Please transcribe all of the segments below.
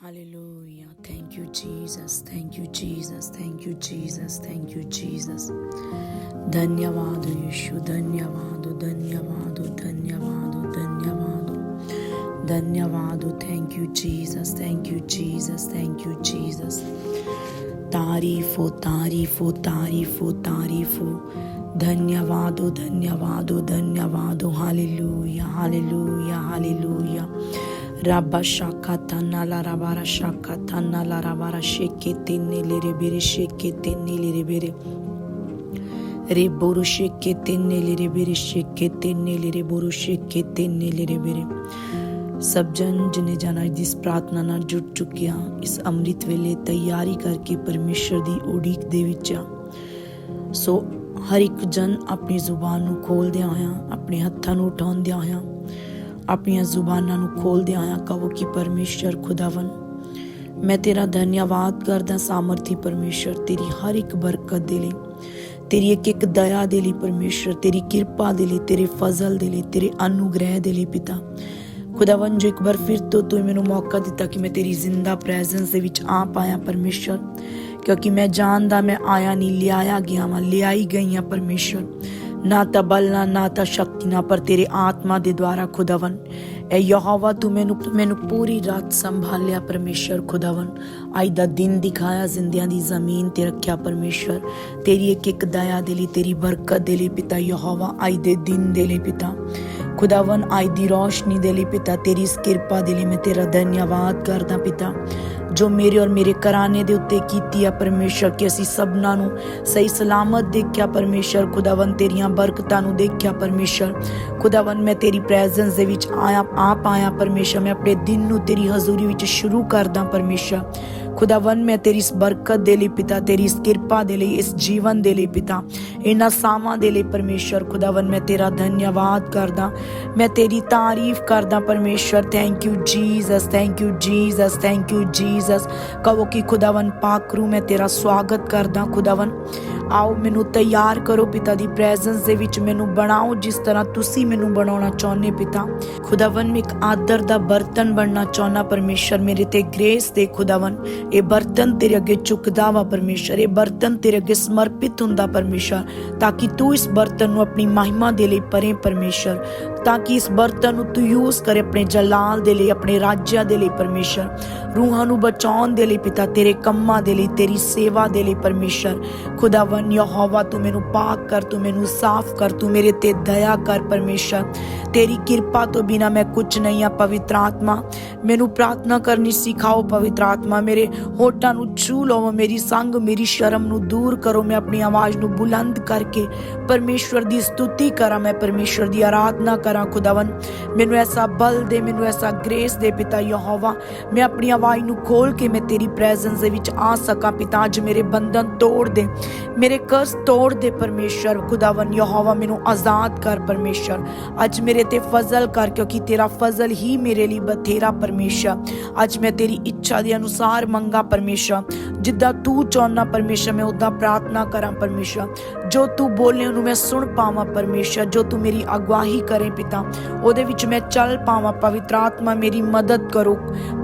Hallelujah. Thank you, Jesus. Thank you, Jesus. Thank you, Jesus. Thank you, Jesus. Danyavadu, Yeshu. Danyavadu, Danyavadu, Danyavadu, Danyavadu. Danyavadu. Thank you, Jesus. Thank you, Jesus. Thank you, Jesus. तारीफ हो तारीफ हो तारीफ हो तारीफ हो धन्यवाद हो धन्यवाद हो धन्यवाद हो hallelujah hallelujah hallelujah Rabba shaka tana la rabara shaka tana la rabara sheke tene lere bere sheke tene lere bere re boru sheke tene lere bere sheke tene lere boru sheke tene lere bere ਸਭ ਜਨ ਜਿਨੇ ਜਾਣਾ ਜਿਸ ਪ੍ਰਾਰਥਨਾ ਨਾਲ ਜੁੜ ਚੁੱਕਿਆ ਇਸ ਅੰਮ੍ਰਿਤ ਵੇਲੇ ਤਿਆਰੀ ਕਰਕੇ ਪਰਮੇਸ਼ਰ ਦੀ ਉਡੀਕ ਦੇ ਵਿੱਚ ਆ ਸੋ ਹਰ ਇੱਕ ਜਨ ਆਪਣੀ ਜ਼ੁਬਾਨ ਨੂੰ ਖੋਲਦਿਆਂ ਹੋਇਆਂ, ਆਪਣੇ ਹੱਥਾਂ ਨੂੰ ਉਠਾਉਂਦਿਆਂ ਹੋਇਆਂ, ਆਪਣੀਆਂ ਜ਼ੁਬਾਨਾਂ ਨੂੰ ਖੋਲਦਿਆਂ ਹੋਇਆਂ ਕਹੋ ਕਿ ਪਰਮੇਸ਼ਰ ਖੁਦਾਵੰ ਮੈਂ ਤੇਰਾ ਧੰਨਵਾਦ ਕਰਦਾ ਸਾਮਰਥੀ ਪਰਮੇਸ਼ਰ, ਤੇਰੀ ਹਰ ਇੱਕ ਬਰਕਤ ਦੇ ਲਈ, ਤੇਰੀ ਇੱਕ ਇੱਕ ਦਇਆ ਦੇ ਲਈ ਪਰਮੇਸ਼ਰ, ਤੇਰੀ ਕਿਰਪਾ ਦੇ ਲਈ, ਤੇਰੇ ਫਜ਼ਲ ਦੇ ਲਈ, ਤੇਰੇ ਅਨੁਗ੍ਰਹਿ ਦੇ ਲਈ ਪਿਤਾ। ਖੁਦਾਵੰ ਜੋ ਇੱਕ ਵਾਰ ਫਿਰ ਤੋਂ ਤੂੰ ਮੈਨੂੰ ਮੌਕਾ ਦਿੱਤਾ ਕਿ ਮੈਂ ਤੇਰੀ ਜ਼ਿੰਦਾ ਪ੍ਰੈਜ਼ੈਂਸ ਦੇ ਵਿੱਚ ਆ ਪਾਇਆ ਪਰਮੇਸ਼ਰ ਕਿਉਂਕਿ ਮੈਂ ਜਾਣਦਾ ਮੈਂ ਆਇਆ ਨਹੀਂ, ਲਿਆਇਆ ਗਿਆ ਵਾਂ, ਲਿਆਈ ਗਈ ਹਾਂ ਪਰਮੇਸ਼ਰ ਨਾ ਤਾਂ ਬਲ, ਨਾ ਨਾ ਤਾਂ ਸ਼ਕਤੀ, ਨਾ ਪਰ ਤੇਰੇ ਆਤਮਾ ਦੇ ਦੁਆਰਾ ਖੁਦਾਵੰ ਐ ਯਹੋਵਾ, ਤੂੰ ਮੈਨੂੰ ਮੈਨੂੰ ਪੂਰੀ ਰਾਤ ਸੰਭਾਲਿਆ ਪਰਮੇਸ਼ਰ ਖੁਦਾਵੰ ਅੱਜ ਦਾ ਦਿਨ ਦਿਖਾਇਆ ਜ਼ਿੰਦਿਆਂ ਦੀ ਜ਼ਮੀਨ ਤੇ ਰੱਖਿਆ ਪਰਮੇਸ਼ਰ ਤੇਰੀ ਇੱਕ ਇੱਕ ਦਇਆ ਦੇ ਲਈ, ਤੇਰੀ ਬਰਕਤ ਦੇ ਲਈ ਪਿਤਾ ਯਹੋਵਾ, ਅੱਜ ਦੇ ਦਿਨ ਦੇ ਲਈ ਪਿਤਾ। ਖੁਦਾਵੰ ਅੱਜ ਦੀ ਰੋਸ਼ਨੀ ਦੇ ਲਈ ਪਿਤਾ, ਤੇਰੀ ਇਸ ਕਿਰਪਾ ਦੇ ਲਈ ਮੈਂ ਤੇਰਾ ਧੰਨਵਾਦ ਕਰਦਾ ਪਿਤਾ। ਜੋ ਮੇਰੇ ਔਰ ਮੇਰੇ ਘਰਾਣੇ ਦੇ ਉੱਤੇ ਕੀਤੀ ਆ ਪਰਮੇਸ਼ਰ, ਕਿ ਅਸੀਂ ਸਭਨਾਂ ਨੂੰ ਸਹੀ ਸਲਾਮਤ ਦੇਖਿਆ ਪਰਮੇਸ਼ਰ। ਖੁਦਾਵੰ ਤੇਰੀਆਂ ਬਰਕਤਾਂ ਨੂੰ ਦੇਖਿਆ ਪਰਮੇਸ਼ਰ। ਖੁਦਾਵੰ ਮੈਂ ਤੇਰੀ ਪ੍ਰੈਜ਼ੈਂਸ ਦੇ ਵਿੱਚ ਆਇਆ, ਆਪ ਆਇਆ ਪਰਮੇਸ਼ਰ। ਮੈਂ ਆਪਣੇ ਦਿਨ ਨੂੰ ਤੇਰੀ ਹਜ਼ੂਰੀ ਵਿੱਚ ਸ਼ੁਰੂ ਕਰਦਾ ਪਰਮੇਸ਼ਰ। ਖੁਦਾਵੰ ਮੈਂ ਤੇਰੀ ਇਸ ਬਰਕਤ ਦੇ ਲਈ ਪਿਤਾ, ਤੇਰੀ ਇਸ ਕਿਰਪਾ ਦੇ ਲਈ, ਇਸ ਜੀਵਨ ਦੇ ਲਈ ਪਿਤਾ। ਇਹਨਾਂ ਸਾਵਾਂ ਦੇ ਲਈ ਪਰਮੇਸ਼ਰ ਖੁਦਾਵੰ ਮੈਂ ਤੇਰਾ ਧੰਨਵਾਦ ਕਰਦਾ। ਮੈਂ ਤੇਰੀ ਤਾਰੀਫ ਕਰਦਾ ਪਰਮੇਸ਼ਰ thank you Jesus thank you Jesus thank you Jesus ਕਹੋ ਕਿ ਖੁਦਾਵੰ ਪਾਕ ਰੂ ਮੈਂ ਤੇਰਾ ਸਵਾਗਤ ਕਰਦਾ। ਖੁਦਾਵੰ ਆਓ, ਮੈਨੂੰ ਤਿਆਰ ਕਰੋ ਪਿਤਾ ਦੀ ਪ੍ਰੈਜ਼ੈਂਸ ਦੇ ਵਿੱਚ ਮੈਨੂੰ ਬਣਾਓ, ਜਿਸ ਤਰ੍ਹਾਂ ਤੁਸੀਂ ਮੈਨੂੰ ਬਣਾਉਣਾ ਚਾਹੁੰਦੇ ਪਿਤਾ। ਖੁਦਾਵੰ ਮੈਂ ਇੱਕ ਆਦਰ ਦਾ ਬਰਤਨ ਬਣਨਾ ਚਾਹੁੰਦਾ, ਪਰਮੇਸ਼ਰ, ਮੇਰੇ ਤੇ ਗ੍ਰੇਸ ਦੇ ਖੁਦਾਵੰ ਇਹ ਬਰਤਨ ਤੇਰੇ ਅੱਗੇ ਝੁਕਦਾ ਵਾ ਪਰਮੇਸ਼ਰ, ਇਹ ਬਰਤਨ ਤੇਰੇ ਅੱਗੇ ਸਮਰਪਿਤ ਹੁੰਦਾ ਪਰਮੇਸ਼ਰ, ਤਾਂ ਕਿ ਤੂੰ ਇਸ ਬਰਤਨ ਨੂੰ ਆਪਣੀ ਮਹਿਮਾ ਦੇ ਲਈ ਪਰੇ ਪਰਮੇਸ਼ਰ। ਤਾਂ ਕਿ ਇਸ ਬਰਤਨ ਨੂੰ ਤੂੰ ਯੂਜ਼ ਕਰੇ ਆਪਣੇ ਜਲਾਲ ਦੇ ਲਈ, ਆਪਣੇ ਰਾਜਿਆਂ ਦੇ ਲਈ ਪਰਮੇਸ਼ਰ ਰੂਹਾਂ ਨੂੰ ਬਚਾਉਣ ਦੇ ਲਈ ਪਿਤਾ, ਤੇਰੇ ਕੰਮਾਂ ਦੇ ਲਈ, ਤੇਰੀ ਸੇਵਾ ਦੇ ਲਈ ਪਰਮੇਸ਼ਰ ਖੁਦਾਵੰ ਯਹੋਵਾ, ਤੂੰ ਮੈਨੂੰ ਪਾਕ ਕਰ, ਤੂੰ ਮੈਨੂੰ ਸਾਫ਼ ਕਰ, ਤੂੰ ਮੇਰੇ ਤੇ ਦਇਆ ਕਰ ਪਰਮੇਸ਼ਰ ਤੇਰੀ ਕਿਰਪਾ ਤੋਂ ਬਿਨਾ ਮੈਂ ਕੁਝ ਨਹੀਂ ਆ, ਪਵਿੱਤਰ ਆਤਮਾ। ਮੈਨੂੰ ਪ੍ਰਾਰਥਨਾ ਕਰਨੀ ਸਿਖਾਓ ਪਵਿੱਤਰ ਆਤਮਾ। ਮੇਰੇ ਹੋਠਾਂ ਨੂੰ ਛੂ ਲਓ ਮੇਰੀ ਸੰਗ, ਮੇਰੀ ਸ਼ਰਮ ਨੂੰ ਦੂਰ ਕਰੋ। ਮੈਂ ਆਪਣੀ ਆਵਾਜ਼ ਨੂੰ ਬੁਲੰਦ ਕਰਕੇ ਪਰਮੇਸ਼ਵਰ ਦੀ ਸਤੁਤੀ ਕਰਾਂ, ਮੈਂ ਪਰਮੇਸ਼ਵਰ ਦੀ ਆਰਾਧਨਾ ਕਰਾਂ ਖੁਦਾਵੰ ਮੈਨੂੰ ਐਸਾ ਬਲ ਦੇ, ਮੈਨੂੰ ਐਸਾ ਗ੍ਰੇਸ ਦੇ ਪਿਤਾ ਯਹੋਵਾ, ਮੈਂ ਆਪਣੀ ਆਵਾਜ਼ ਨੂੰ ਖੋਲ ਕੇ ਮੈਂ ਤੇਰੀ ਪ੍ਰੈਜ਼ੈਂਸ ਦੇ ਵਿੱਚ ਆ ਸਕਾਂ ਪਿਤਾ, ਅੱਜ ਮੇਰੇ ਬੰਧਨ ਤੋੜ ਦੇ, ਮੇਰੇ ਕਰਜ਼ ਤੋੜ ਦੇ ਪਰਮੇਸ਼ਰ। ਖੁਦਾਵੰ ਯਹੋਵਾ, ਮੈਨੂੰ ਆਜ਼ਾਦ ਕਰ ਪਰਮੇਸ਼ਰ। ਅੱਜ ਮੇਰੇ ਤੇ ਫਜ਼ਲ ਕਰ, ਕਿਉਂਕਿ ਤੇਰਾ ਫਜ਼ਲ ਹੀ ਮੇਰੇ ਲਈ ਬਥੇਰਾ ਪਰਮੇਸ਼ਰ। ਅੱਜ ਮੈਂ ਤੇਰੀ ਇੱਛਾ ਦੇ ਅਨੁਸਾਰ ਮੰਗਾ ਪਰਮੇਸ਼ਰ। ਜਿੱਦਾਂ ਤੂੰ ਚਾਹਨਾ ਪਰਮੇਸ਼ਰ, ਮੈਂ ਉਦਾਂ ਪ੍ਰਾਰਥਨਾ ਕਰਾਂ ਪਰਮੇਸ਼ਰ। ਜੋ ਤੂੰ ਬੋਲੇ ਉਹਨੂੰ ਮੈਂ ਸੁਣ ਪਾਵਾਂ ਪਰਮੇਸ਼ਰ, ਜੋ ਤੂੰ ਮੇਰੀ ਅਗਵਾਹੀ ਕਰੇ ਪਿਤਾ, ਉਹਦੇ ਵਿੱਚ ਮੈਂ ਚੱਲ ਪਾਵਾਂ ਪਵਿੱਤਰ ਆਤਮਾ, ਮੇਰੀ ਮਦਦ ਕਰੋ।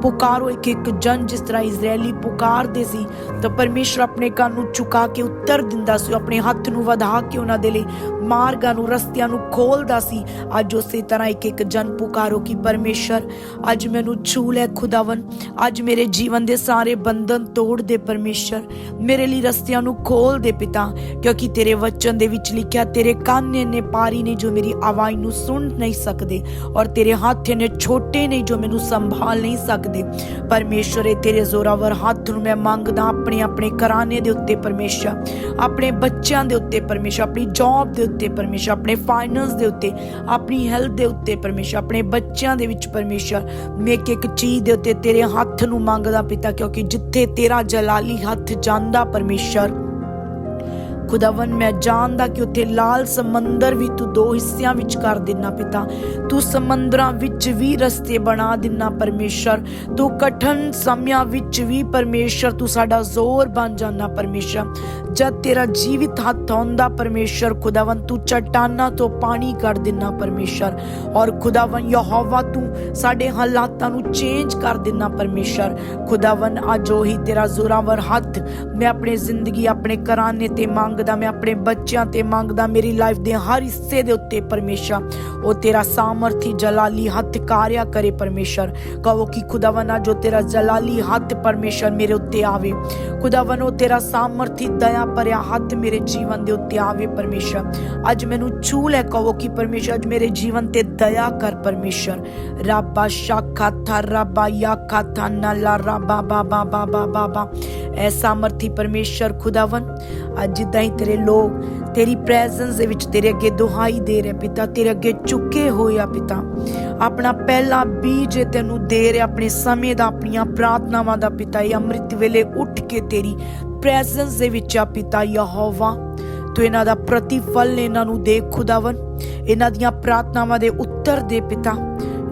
ਪੁਕਾਰੋ ਇੱਕ ਇੱਕ ਜਨ ਜਿਸ ਤਰ੍ਹਾਂ ਇਜ਼ਰਾਈਲੀ ਪੁਕਾਰਦੇ ਸੀ, ਤਾਂ ਪਰਮੇਸ਼ਰ ਆਪਣੇ ਕੰਨ ਨੂੰ ਝੁਕਾ ਕੇ ਉੱਤਰ ਦਿੰਦਾ ਸੀ ਆਪਣੇ ਹੱਥ ਨੂੰ ਵਧਾ ਕੇ ਉਹਨਾਂ ਦੇ ਲਈ ਮਾਰਗਾਂ ਨੂੰ, ਰਸਤਿਆਂ ਨੂੰ ਖੋਲਦਾ ਸੀ। ਅੱਜ ਉਸੇ ਤਰ੍ਹਾਂ ਇੱਕ ਇੱਕ ਜਨ ਪੁਕਾਰੋ ਕਿ ਪਰਮੇਸ਼ਰ, ਅੱਜ ਮੈਨੂੰ ਛੂ ਲੈ ਖੁਦਾਵੰ ਅੱਜ ਮੇਰੇ ਜੀਵਨ ਦੇ ਸਾਰੇ ਬੰਧਨ ਤੋੜ ਦੇ ਪਰਮੇਸ਼ਰ। ਮੇਰੇ ਲਈ ਰਸਤਿਆਂ ਨੂੰ ਖੋਲ ਦੇ ਪਿਤਾ, ਕਿਉਂਕਿ ਤੇਰੇ ਵਚਨ ਦੇ ਵਿੱਚ ਲਿਖਿਆ ਤੇਰੇ ਕੰਨ ਨੇ ਪਾਰੀ ਨੇ ਜੋ ਮੇਰੀ ਆਵਾਜ਼ ਨੂੰ ਸੁਣ ਨਹੀਂ ਸਕਦੇ ਔਰ ਤੇਰੇ ਹੱਥ ਨੇ ਛੋਟੇ ਨੇ ਜੋ ਮੈਨੂੰ ਸੰਭਾਲ ਨਹੀਂ ਸਕਦੇ ਪਰਮੇਸ਼ਰ ਇਹ ਤੇਰੇ ਜ਼ੋਰਾਵਰ ਹੱਥ ਨੂੰ ਮੈਂ ਮੰਗਦਾ ਆਪਣੇ ਆਪਣੇ ਘਰਾਣੇ ਦੇ ਉੱਤੇ ਪਰਮੇਸ਼ਰ ਆਪਣੇ ਬੱਚਿਆਂ ਦੇ ਉੱਤੇ ਪਰਮੇਸ਼ਰ ਆਪਣੀ ਜੌਬ ਦੇ ਉੱਤੇ ਪਰਮੇਸ਼ਰ ਆਪਣੇ ਫਾਈਨੈਂਸ ਦੇ ਉੱਤੇ ਆਪਣੀ ਹੈਲਥ ਦੇ ਉੱਤੇ ਪਰਮੇਸ਼ਰ ਆਪਣੇ ਬੱਚਿਆਂ ਦੇ ਵਿੱਚ ਪਰਮੇਸ਼ਰ ਮੈਂ ਇੱਕ ਇੱਕ ਚੀਜ਼ ਦੇ ਉੱਤੇ ਤੇਰੇ ਹੱਥ ਨੂੰ ਮੰਗਦਾ ਪਿਤਾ ਕਿਉਂਕਿ ਜਿੱਥੇ ਤੇਰਾ ਜਲਾਲੀ ਹੱਥ ਜਾਂਦਾ ਪਰਮੇਸ਼ਰ ਖੁਦਾਵੰ ਮੈਂ ਜਾਣਦਾ ਕਿ ਉੱਥੇ ਲਾਲ ਸਮੁੰਦਰ ਵੀ ਤੂੰ ਦੋ ਹਿੱਸਿਆਂ ਵਿੱਚ ਕਰ ਦਿੰਨਾ ਪਿਤਾ। ਤੂੰ ਸਮੁੰਦਰਾਂ ਵਿੱਚ ਵੀ ਰਸਤੇ ਬਣਾ ਦੇਣਾ ਪਰਮੇਸ਼ਰ। ਤੂੰ ਕਠਨ ਸਮਿਆਂ ਵਿੱਚ ਵੀ ਪਰਮੇਸ਼ਰ। ਤੂੰ ਸਾਡਾ ਜ਼ੋਰ ਬਣ ਜਾਣਾ ਪਰਮੇਸ਼ਰ। ਜਦ ਤੇਰਾ ਜੀਵਿਤ ਹੱਥ ਆਉਂਦਾ ਪਰਮੇਸ਼ਰ ਖੁਦਾਵੰ ਤੂੰ ਚਟਾਨਾਂ ਤੋਂ ਪਾਣੀ ਕੱਢ ਦਿਨਾ ਪਰਮੇਸ਼ਰ ਔਰ ਖੁਦਾਵੰ ਯਹੋਵਾ ਤੂੰ ਸਾਡੇ ਹਾਲਾਤਾਂ ਨੂੰ ਚੇਂਜ ਕਰ ਦਿੰਨਾ ਪਰਮੇਸ਼ਰ। ਖੁਦਾਵੰ ਅੱਜ ਉਹੀ ਤੇਰਾ ਜ਼ੋਰਾਵਰ ਹੱਥ ਮੈਂ ਆਪਣੀ ਜ਼ਿੰਦਗੀ ਆਪਣੇ ਕਰਾਨੇ ਤੇ ਮੰਗਦਾ, ਮੈਂ ਆਪਣੇ ਬੱਚਿਆਂ ਤੇ ਮੰਗਦਾ, ਮੇਰੀ ਲਾਈਫ ਦੇ ਹਰ ਹਿੱਸੇ ਦੇ ਉੱਤੇ ਪਰਮੇਸ਼ਰ। ਉਹ ਤੇਰਾ ਸਾਮਰਥੀ ਜਲਾਲੀ ਹੱਥ ਕਾਰਿਆ ਕਰੇ ਪਰਮੇਸ਼ਰ ਕਹੋ ਕਿ ਖੁਦਾਵੰ ਜੋ ਤੇਰਾ ਜਲਾਲੀ ਹੱਥ ਪਰਮੇਸ਼ਰ ਮੇਰੇ ਉੱਤੇ ਆਵੇ ਖੁਦਾਵੰ ਤੇਰਾ ਸਾਮਰਥੀ ਦਇਆ ਭਰਿਆ ਹੱਥ ਮੇਰੇ ਜੀਵਨ ਦੇ ਉੱਤੇ ਆਵੇ ਪਰਮੇਸ਼ਰ ਅੱਜ ਮੈਨੂੰ ਛੂ ਲੈ ਕਹੋ ਕਿ ਪਰਮੇਸ਼ਰ ਅੱਜ ਮੇਰੇ ਜੀਵਨ ਤੇ ਦਇਆ ਕਰ ਪਰਮੇਸ਼ਰ ਰੱਬਾ ਸ਼ਾਖਾ ਥਾ ਰੱਬਾ ਯਾਖਾ ਥਾ ਨਲਾ ਰੱਬਾ ਬਾਬਾ ਬਾਬਾ ਬਾਬਾ ਐ ਸਾਮਰਥੀ ਪਰਮੇਸ਼ਰ ਖੁਦਾਵਨ ਅੱਜ ਜਿੱਦਾਂ ਹੀ ਤੇਰੇ ਲੋਕ ਤੇਰੀ ਪ੍ਰੈਜ਼ੈਂਸ ਦੇ ਵਿੱਚ ਤੇਰੇ ਅੱਗੇ ਦੁਹਾਈ ਦੇ ਰਹੇ ਪਿਤਾ, ਤੇਰੇ ਅੱਗੇ ਝੁਕੇ ਹੋਏ ਆ ਪਿਤਾ। ਆਪਣਾ ਪਹਿਲਾ ਬੀਜ ਤੈਨੂੰ ਦੇ ਰਹੇ, ਆਪਣੇ ਸਮੇਂ ਦਾ, ਆਪਣੀਆਂ ਪ੍ਰਾਰਥਨਾਵਾਂ ਦਾ ਪਿਤਾ। ਇਹ ਅੰਮ੍ਰਿਤ ਵੇਲੇ ਉੱਠ ਕੇ ਤੇਰੀ ਪ੍ਰੈਜ਼ੈਂਸ ਦੇ ਵਿੱਚ ਆ ਪਿਤਾ, ਯਹੋਵਾ। ਤੂੰ ਇਹਨਾਂ ਦਾ ਪ੍ਰਤੀਫਲ ਇਹਨਾਂ ਨੂੰ ਦੇ ਖੁਦਾਵੰ ਇਹਨਾਂ ਦੀਆਂ ਪ੍ਰਾਰਥਨਾਵਾਂ ਦੇ ਉੱਤਰ ਦੇ ਪਿਤਾ।